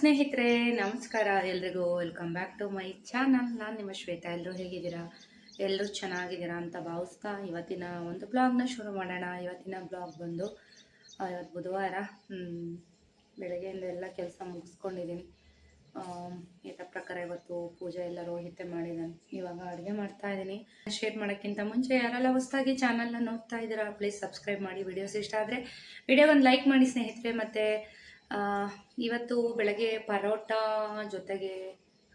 ಸ್ನೇಹಿತರೆ, ನಮಸ್ಕಾರ. ಎಲ್ರಿಗೂ welcome back to my channel. ನಾನು ನಿಮ್ಮ ಶ್ವೇತಾ. ಎಲ್ಲರೂ ಹೇಗಿದ್ದೀರಾ? ಎಲ್ಲರೂ ಚೆನ್ನಾಗಿದ್ದೀರಾ ಅಂತ ಭಾವಿಸ್ತಾ ಇವತ್ತಿನ ಒಂದು ಬ್ಲಾಗ್ನ ಶುರು ಮಾಡೋಣ. ಇವತ್ತಿನ ಬ್ಲಾಗ್ ಬಂದು ಇವತ್ತು ಬುಧವಾರ ಬೆಳಗ್ಗೆಯಿಂದ ಎಲ್ಲ ಕೆಲಸ ಮುಗಿಸ್ಕೊಂಡಿದ್ದೀನಿ. ಇದ ಪ್ರಕಾರ ಇವತ್ತು ಪೂಜೆ ಎಲ್ಲ ರೋಹಿತೆ ಮಾಡಿದ್ದಾನೆ. ಇವಾಗ ಅಡುಗೆ ಮಾಡ್ತಾ ಇದ್ದೀನಿ. ಶೇರ್ ಮಾಡೋಕ್ಕಿಂತ ಮುಂಚೆ ಯಾರೆಲ್ಲ ಹೊಸದಾಗಿ ಚಾನಲ್ನ ನೋಡ್ತಾ ಇದ್ದೀರಾ ಪ್ಲೀಸ್ ಸಬ್ಸ್ಕ್ರೈಬ್ ಮಾಡಿ. ವಿಡಿಯೋಸ್ ಇಷ್ಟ ಆದರೆ ವಿಡಿಯೋಗೊಂದು ಲೈಕ್ ಮಾಡಿ ಸ್ನೇಹಿತರೆ. ಮತ್ತು ಇವತ್ತು ಬೆಳಗ್ಗೆ ಪರೋಟ ಜೊತೆಗೆ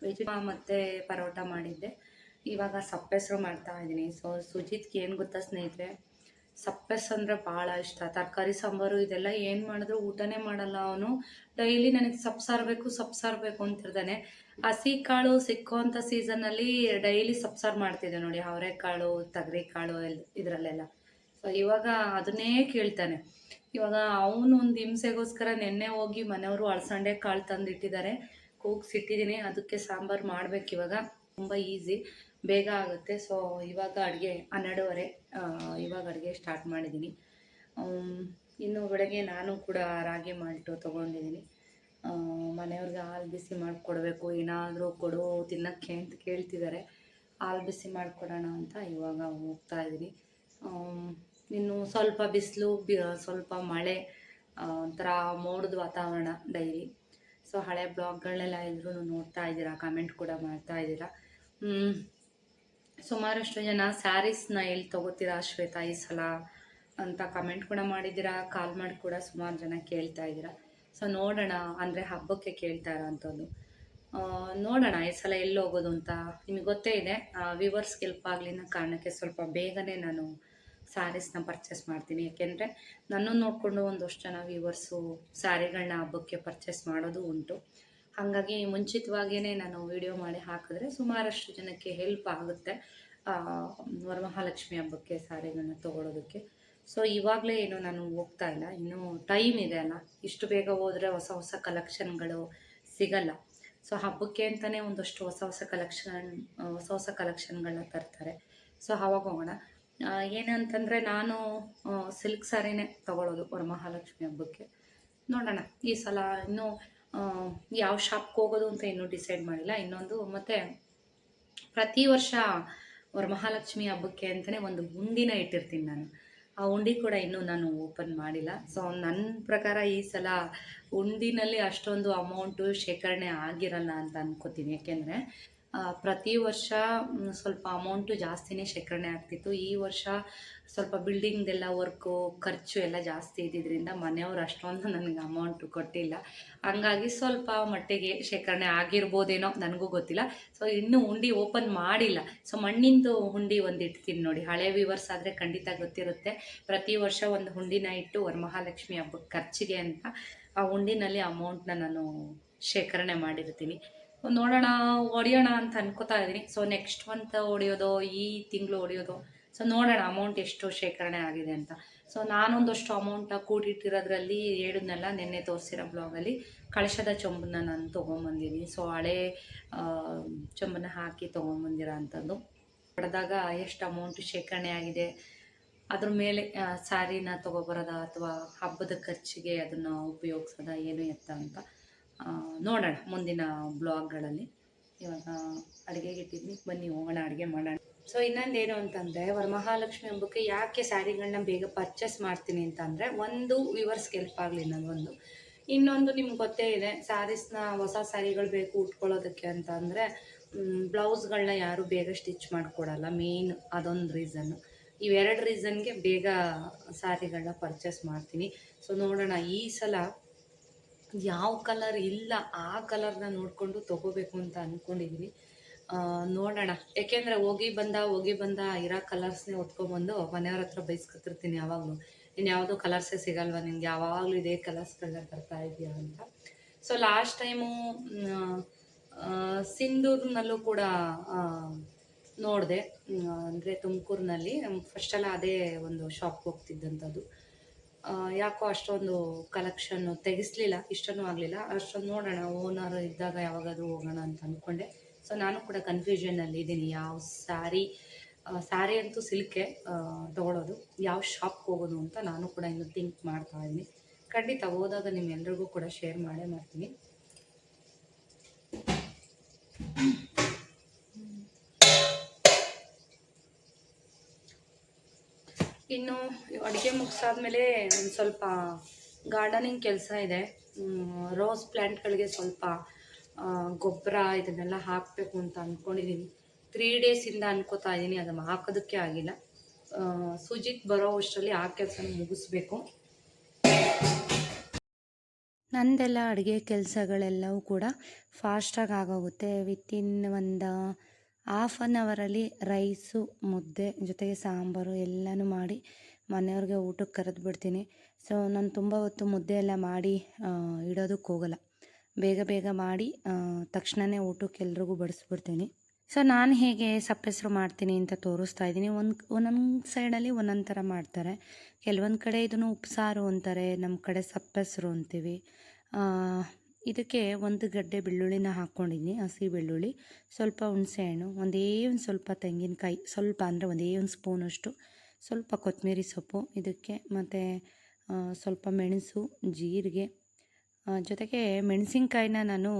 ವೆಜ್ ಮತ್ತು ಪರೋಟ ಮಾಡಿದ್ದೆ. ಇವಾಗ ಸಪ್ಪೆಸರು ಮಾಡ್ತಾ ಇದ್ದೀನಿ. ಸೊ ಸುಜಿತ್ಗೆ ಏನು ಗೊತ್ತಾ ಸ್ನೇಹಿತರೆ, ಸಪ್ಪೆಸ್ ಅಂದರೆ ಭಾಳ ಇಷ್ಟ. ತರಕಾರಿ ಸಾಂಬಾರು ಇದೆಲ್ಲ ಏನು ಮಾಡಿದ್ರು ಊಟನೇ ಮಾಡಲ್ಲ ಅವನು. ಡೈಲಿ ನನಗೆ ಸೊಪ್ಪು ಸಾರು ಬೇಕು ಸೊಪ್ಪು ಸಾರು ಬೇಕು ಅಂತಿರ್ತಾನೆ. ಹಸಿ ಕಾಳು ಸಿಕ್ಕುವಂಥ ಸೀಸನ್ನಲ್ಲಿ ಡೈಲಿ ಸಪ್ಸಾರ್ ಸಾರು ಮಾಡ್ತಿದ್ದೆ ನೋಡಿ. ಅವರೆಕಾಳು ಕಾಳು ಎಲ್ ಇದರಲ್ಲೆಲ್ಲ. ಸೊ ಇವಾಗ ಅದನ್ನೇ ಕೇಳ್ತಾನೆ. ಇವಾಗ ಅವನು ಒಂದು ಹಿಂಸೆಗೋಸ್ಕರ ನೆನ್ನೆ ಹೋಗಿ ಮನೆಯವರು ಅಳಸಂಡೆ ಕಾಳು ತಂದಿಟ್ಟಿದ್ದಾರೆ. ಕೂಗ್ಸಿಟ್ಟಿದ್ದೀನಿ ಅದಕ್ಕೆ ಸಾಂಬಾರು ಮಾಡ್ಬೇಕು ಇವಾಗ. ತುಂಬ ಈಸಿ, ಬೇಗ ಆಗುತ್ತೆ. ಸೊ ಇವಾಗ ಅಡುಗೆ ಹನ್ನೆರಡುವರೆ ಇವಾಗ ಅಡುಗೆ ಸ್ಟಾರ್ಟ್ ಮಾಡಿದ್ದೀನಿ. ಇನ್ನು ಬೆಳಗ್ಗೆ ನಾನು ಕೂಡ ರಾಗಿ ಮಾಲ್ಟು ತೊಗೊಂಡಿದ್ದೀನಿ. ಮನೆಯವ್ರಿಗೆ ಹಾಲು ಬಿಸಿ ಮಾಡಿಕೊಡ್ಬೇಕು. ಏನಾದರೂ ಕೊಡು, ತಿನ್ನೋಕ್ಕೆ ಅಂತ ಕೇಳ್ತಿದ್ದಾರೆ. ಹಾಲು ಬಿಸಿ ಮಾಡಿಕೊಡೋಣ ಅಂತ ಇವಾಗ ಹೋಗ್ತಾ ಇದ್ದೀನಿ. ಇನ್ನು ಸ್ವಲ್ಪ ಬಿಸಿಲು, ಬಿ, ಸ್ವಲ್ಪ ಮಳೆ ಒಂಥರ ಮೋಡದ ವಾತಾವರಣ ಡೈಲಿ. ಸೊ ಹಳೆ ಬ್ಲಾಗ್ಗಳನ್ನೆಲ್ಲ ಎಲ್ಲರೂ ನೋಡ್ತಾ ಇದ್ದೀರಾ ಕಮೆಂಟ್ ಕೂಡ ಮಾಡ್ತಾ ಇದ್ದೀರಾ? ಸುಮಾರಷ್ಟು ಜನ ಸ್ಯಾರೀಸ್ನ ಎಲ್ಲಿ ತೊಗೋತೀರಾ ಶ್ವೇತಾ ಈ ಸಲ ಅಂತ ಕಮೆಂಟ್ ಕೂಡ ಮಾಡಿದ್ದೀರಾ ಕಾಲ್ ಮಾಡಿ ಕೂಡ ಸುಮಾರು ಜನ ಕೇಳ್ತಾ ಇದ್ದೀರಾ. ಸೊ ನೋಡೋಣ, ಅಂದರೆ ಹಬ್ಬಕ್ಕೆ ಕೇಳ್ತಾ ಇರೋವಂಥದ್ದು ನೋಡೋಣ ಈ ಸಲ ಎಲ್ಲಿ ಹೋಗೋದು ಅಂತ. ನಿಮಗೆ ಗೊತ್ತೇ ಇದೆ ಹೆಲ್ಪ್ ಆಗಲಿ ಅನ್ನೋ ಕಾರಣಕ್ಕೆ ಸ್ವಲ್ಪ ಬೇಗನೆ ನಾನು ಸ್ಯಾರೀಸ್ನ ಪರ್ಚೇಸ್ ಮಾಡ್ತೀನಿ. ಯಾಕೆಂದರೆ ನನ್ನನ್ನು ನೋಡಿಕೊಂಡು ಒಂದಷ್ಟು ಜನ ವ್ಯೂವರ್ಸು ಸ್ಯಾರಿಗಳನ್ನ ಹಬ್ಬಕ್ಕೆ ಪರ್ಚೇಸ್ ಮಾಡೋದು ಉಂಟು. ಹಾಗಾಗಿ ಮುಂಚಿತವಾಗಿಯೇ ನಾನು ವಿಡಿಯೋ ಮಾಡಿ ಹಾಕಿದ್ರೆ ಸುಮಾರಷ್ಟು ಜನಕ್ಕೆ ಹೆಲ್ಪ್ ಆಗುತ್ತೆ ವರಮಹಾಲಕ್ಷ್ಮಿ ಹಬ್ಬಕ್ಕೆ ಸ್ಯಾರಿಗಳನ್ನ ತೊಗೊಳೋದಕ್ಕೆ. ಸೊ ಇವಾಗಲೇ ಏನು ನಾನು ಹೋಗ್ತಾ ಇಲ್ಲ. ಇನ್ನೂ ಟೈಮ್ ಇದೆ ಅಲ್ಲ. ಇಷ್ಟು ಬೇಗ ಹೋದರೆ ಹೊಸ ಹೊಸ ಕಲೆಕ್ಷನ್ಗಳು ಸಿಗಲ್ಲ. ಸೊ ಹಬ್ಬಕ್ಕೆ ಅಂತಲೇ ಒಂದಷ್ಟು ಹೊಸ ಹೊಸ ಕಲೆಕ್ಷನ್ ಹೊಸ ಹೊಸ ಕಲೆಕ್ಷನ್ಗಳನ್ನ ತರ್ತಾರೆ. ಸೊ ಅವಾಗ ಹೋಗೋಣ. ಏನಂತಂದರೆ ನಾನು ಸಿಲ್ಕ್ ಸ್ಯಾರಿನೇ ತೊಗೊಳೋದು ವರಮಹಾಲಕ್ಷ್ಮಿ ಹಬ್ಬಕ್ಕೆ. ನೋಡೋಣ, ಈ ಸಲ ಇನ್ನೂ ಯಾವ ಶಾಪ್ಗೆ ಹೋಗೋದು ಅಂತ ಇನ್ನೂ ಡಿಸೈಡ್ ಮಾಡಿಲ್ಲ. ಇನ್ನೊಂದು ಮತ್ತು ಪ್ರತಿ ವರ್ಷ ವರಮಹಾಲಕ್ಷ್ಮಿ ಹಬ್ಬಕ್ಕೆ ಅಂತಲೇ ಒಂದು ಉಂಡಿನ ಇಟ್ಟಿರ್ತೀನಿ ನಾನು. ಆ ಉಂಡಿ ಕೂಡ ಇನ್ನೂ ನಾನು ಓಪನ್ ಮಾಡಿಲ್ಲ. ಸೊ ನನ್ನ ಪ್ರಕಾರ ಈ ಸಲ ಉಂಡಿನಲ್ಲಿ ಅಷ್ಟೊಂದು ಅಮೌಂಟು ಶೇಖರಣೆ ಆಗಿರಲ್ಲ ಅಂತ ಅನ್ಕೋತೀನಿ. ಯಾಕೆಂದರೆ ಪ್ರತಿ ವರ್ಷ ಸ್ವಲ್ಪ ಅಮೌಂಟು ಜಾಸ್ತಿನೇ ಶೇಖರಣೆ ಆಗ್ತಿತ್ತು. ಈ ವರ್ಷ ಸ್ವಲ್ಪ ಬಿಲ್ಡಿಂಗ್ದೆಲ್ಲ ವರ್ಕು ಖರ್ಚು ಎಲ್ಲ ಜಾಸ್ತಿ ಇದ್ದಿದ್ದರಿಂದ ಮನೆಯವರು ಅಷ್ಟೊಂದು ನನಗೆ ಅಮೌಂಟು ಕೊಟ್ಟಿಲ್ಲ. ಹಂಗಾಗಿ ಸ್ವಲ್ಪ ಮಟ್ಟಿಗೆ ಶೇಖರಣೆ ಆಗಿರ್ಬೋದೇನೋ ನನಗೂ ಗೊತ್ತಿಲ್ಲ. ಸೊ ಇನ್ನೂ ಹುಂಡಿ ಓಪನ್ ಮಾಡಿಲ್ಲ. ಸೊ ಮಣ್ಣಿಂದು ಹುಂಡಿ ಒಂದು ಇಡ್ತೀನಿ ನೋಡಿ. ಹಳೆ ವಿವರ್ಸ್ ಆದರೆ ಖಂಡಿತ ಗೊತ್ತಿರುತ್ತೆ. ಪ್ರತಿ ವರ್ಷ ಒಂದು ಹುಂಡಿನ ಇಟ್ಟು ವರಮಹಾಲಕ್ಷ್ಮಿ ಹಬ್ಬಕ್ಕೆ ಖರ್ಚಿಗೆ ಅಂತ ಆ ಹುಂಡಿನಲ್ಲಿ ಅಮೌಂಟ್ನ ನಾನು ಶೇಖರಣೆ ಮಾಡಿರ್ತೀನಿ. ನೋಡೋಣ, ಹೊಡಿಯೋಣ ಅಂತ ಅನ್ಕೋತಾ ಇದ್ದೀನಿ. ಸೊ ನೆಕ್ಸ್ಟ್ ಮಂತ್ ಹೊಡಿಯೋದು, ಈ ತಿಂಗಳು ಹೊಡಿಯೋದು ಸೊ ನೋಡೋಣ ಅಮೌಂಟ್ ಎಷ್ಟು ಶೇಖರಣೆ ಆಗಿದೆ ಅಂತ. ಸೊ ನಾನೊಂದಷ್ಟು ಅಮೌಂಟ್ ಕೂಡಿಟ್ಟಿರೋದ್ರಲ್ಲಿ ಹೇಳಿದ್ನೆಲ್ಲ ನಿನ್ನೆ ತೋರಿಸಿರೋ ಬ್ಲಾಗಲ್ಲಿ ಕಳಶದ ಚೊಂಬನ್ನ ನಾನು ತೊಗೊಂಬಂದಿದ್ದೀನಿ. ಸೊ ಹಳೆ ಚೊಂಬನ್ನ ಹಾಕಿ ತೊಗೊಂಬಂದಿರೋ ಅಂಥದ್ದು ಹೊಡೆದಾಗ ಎಷ್ಟು ಅಮೌಂಟ್ ಶೇಖರಣೆ ಆಗಿದೆ, ಅದ್ರ ಮೇಲೆ ಸ್ಯಾರಿನ ತೊಗೊಬರೋದ ಅಥವಾ ಹಬ್ಬದ ಖರ್ಚಿಗೆ ಅದನ್ನು ಉಪಯೋಗಿಸೋದ, ಏನು ಎತ್ತ ಅಂತ. ನೋಡೋಣ ಮುಂದಿನ ಬ್ಲಾಗ್ಗಳಲ್ಲಿ. ಇವಾಗ ಅಡುಗೆಗೆ ಇಟ್ಟಿದ್ನಿ ಬನ್ನಿ ಹೋಗೋಣ, ಅಡುಗೆ ಮಾಡೋಣ. ಸೊ ಇನ್ನೊಂದೇನು ಅಂತಂದರೆ, ವರಮಹಾಲಕ್ಷ್ಮಿ ಹಬ್ಬಕ್ಕೆ ಯಾಕೆ ಸ್ಯಾರಿಗಳನ್ನ ಬೇಗ ಪರ್ಚೇಸ್ ಮಾಡ್ತೀನಿ ಅಂತಂದರೆ, ಒಂದು ವಿವರ್ಸ್ಗೆ ಹೆಲ್ಪ್ ಆಗಲಿ ಒಂದು. ಇನ್ನೊಂದು ನಿಮ್ಗೆ ಗೊತ್ತೇ ಇದೆ ಸ್ಯಾರೀಸ್ನ ಹೊಸ ಸ್ಯಾರಿಗಳು ಬೇಕು ಉಟ್ಕೊಳ್ಳೋದಕ್ಕೆ ಅಂತ ಅಂದರೆ ಬ್ಲೌಸ್ಗಳನ್ನ ಯಾರು ಬೇಗ ಸ್ಟಿಚ್ ಮಾಡಿಕೊಡಲ್ಲ ಮೇಯ್ನ್ ಅದೊಂದು ರೀಸನ್ನು ಇವೆರಡು ರೀಸನ್ಗೆ ಬೇಗ ಸ್ಯಾರಿಗಳನ್ನ ಪರ್ಚೇಸ್ ಮಾಡ್ತೀನಿ. ಸೊ ನೋಡೋಣ ಈ ಸಲ ಯಾವ ಕಲರ್ ಇಲ್ಲ, ಆ ಕಲರ್ನ ನೋಡಿಕೊಂಡು ತೊಗೋಬೇಕು ಅಂತ ಅಂದ್ಕೊಂಡಿದ್ದೀನಿ ನೋಡೋಣ. ಯಾಕೆಂದರೆ ಹೋಗಿ ಬಂದ ಹೋಗಿ ಬಂದ ಇರೋ ಕಲರ್ಸ್ನೇ ಹೊತ್ಕೊಬಂದು ಮನೆಯವ್ರ ಹತ್ರ ಬೈಸ್ಕೊತಿರ್ತೀನಿ ಯಾವಾಗಲೂ. ಇನ್ನು ಯಾವುದೋ ಕಲರ್ಸೇ ಸಿಗಲ್ವಾ ನಿಮ್ಗೆ ಯಾವಾಗಲೂ ಇದೇ ಕಲರ್ಸ್ಗಳನ್ನ ತರ್ತಾ ಇದೆಯಾ ಅಂತ. ಸೊ ಲಾಸ್ಟ್ ಟೈಮು ಸಿಂಧೂರ್ನಲ್ಲೂ ಕೂಡ ನೋಡಿದೆ. ಅಂದರೆ ತುಮಕೂರಿನಲ್ಲಿ. ಫಸ್ಟೆಲ್ಲ ಅದೇ ಒಂದು ಶಾಪ್ಗೆ ಹೋಗ್ತಿದ್ದಂಥದ್ದು. ಯಾಕೋ ಅಷ್ಟೊಂದು ಕಲೆಕ್ಷನ್ನು ತೆಗೆಸ್ಲಿಲ್ಲ ಇಷ್ಟನೂ ಆಗಲಿಲ್ಲ. ಅಷ್ಟೊಂದು ನೋಡೋಣ ಓನರ್ ಇದ್ದಾಗ ಯಾವಾಗಾದರೂ ಹೋಗೋಣ ಅಂತ ಅಂದ್ಕೊಂಡೆ ಸೊ ನಾನು ಕೂಡ ಕನ್ಫ್ಯೂಷನಲ್ಲಿ ಇದ್ದೀನಿ ಯಾವ ಸ್ಯಾರಿ ಸ್ಯಾರಿ ಅಂತೂ ಸಿಲ್ಕೆ ತೊಗೊಳೋದು. ಯಾವ ಶಾಪ್ಗೆ ಹೋಗೋದು ಅಂತ ನಾನು ಕೂಡ ಇನ್ನು ಥಿಂಕ್ ಮಾಡ್ತಾ ಇದ್ದೀನಿ. ಖಂಡಿತ ಹೋದಾಗ ನಿಮ್ಮೆಲ್ರಿಗೂ ಕೂಡ ಶೇರ್ ಮಾಡೇ ಮಾಡ್ತೀನಿ. ಇನ್ನು ಅಡುಗೆ ಮುಗಿಸಾದ್ಮೇಲೆ ಒಂದು ಸ್ವಲ್ಪ ಗಾರ್ಡನಿಂಗ್ ಕೆಲಸ ಇದೆ. ರೋಸ್ ಪ್ಲ್ಯಾಂಟ್ಗಳಿಗೆ ಸ್ವಲ್ಪ ಗೊಬ್ಬರ ಇದನ್ನೆಲ್ಲ ಹಾಕಬೇಕು ಅಂತ ಅಂದ್ಕೊಂಡಿದ್ದೀನಿ ತ್ರೀ ಡೇಸಿಂದ ಅನ್ಕೋತಾ ಇದ್ದೀನಿ ಅದನ್ನು ಹಾಕೋದಕ್ಕೆ ಆಗಿಲ್ಲ. ಸುಜಿತ್ ಬರೋ ಅಷ್ಟರಲ್ಲಿ ಆ ಕೆಲಸನ ಮುಗಿಸ್ಬೇಕು. ನಂದೆಲ್ಲ ಅಡುಗೆ ಕೆಲಸಗಳೆಲ್ಲವೂ ಕೂಡ ಫಾಸ್ಟಾಗಿ ಆಗೋಗುತ್ತೆ. ವಿತಿನ್ ಒಂದು ಹಾಫ್ ಆನ್ ಅವರಲ್ಲಿ ರೈಸು ಮುದ್ದೆ ಜೊತೆಗೆ ಸಾಂಬಾರು ಎಲ್ಲನೂ ಮಾಡಿ ಮನೆಯವ್ರಿಗೆ ಊಟಕ್ಕೆ ಕರೆದು ಬಿಡ್ತೀನಿ. ಸೊ ನಾನು ತುಂಬ ಹೊತ್ತು ಮುದ್ದೆ ಎಲ್ಲ ಮಾಡಿ ಇಡೋದಕ್ಕೆ ಹೋಗಲ್ಲ. ಬೇಗ ಬೇಗ ಮಾಡಿ ತಕ್ಷಣವೇ ಊಟಕ್ಕೆ ಎಲ್ರಿಗೂ ಬಡಿಸ್ಬಿಡ್ತೀನಿ. ಸೊ ನಾನು ಹೇಗೆ ಸಪ್ಪೆಸರು ಮಾಡ್ತೀನಿ ಅಂತ ತೋರಿಸ್ತಾ ಇದ್ದೀನಿ. ಒಂದು, ಒಂದೊಂದು ಸೈಡಲ್ಲಿ ಒಂದೊಂದು ಥರ ಮಾಡ್ತಾರೆ. ಕೆಲವೊಂದು ಕಡೆ ಇದನ್ನು ಉಪ್ಸಾರು ಅಂತಾರೆ ನಮ್ಮ ಕಡೆ ಸಪ್ಪೆಸರು ಅಂತೀವಿ. ಇದಕ್ಕೆ ಒಂದು ಗಡ್ಡೆ ಬೆಳ್ಳುಳ್ಳಿನ ಹಾಕ್ಕೊಂಡಿದ್ದೀನಿ, ಹಸಿ ಬೆಳ್ಳುಳ್ಳಿ. ಸ್ವಲ್ಪ ಹುಣಸೆಹಣ್ಣು ಒಂದೇ ಒಂದು ಸ್ವಲ್ಪ ತೆಂಗಿನಕಾಯಿ, ಸ್ವಲ್ಪ ಅಂದರೆ ಒಂದೇ ಒಂದು ಸ್ಪೂನಷ್ಟು ಸ್ವಲ್ಪ ಕೊತ್ತಂಬರಿ ಸೊಪ್ಪು, ಇದಕ್ಕೆ ಮತ್ತು ಸ್ವಲ್ಪ ಮೆಣಸು, ಜೀರಿಗೆ. ಜೊತೆಗೆ ಮೆಣಸಿನ್ಕಾಯಿನ ನಾನು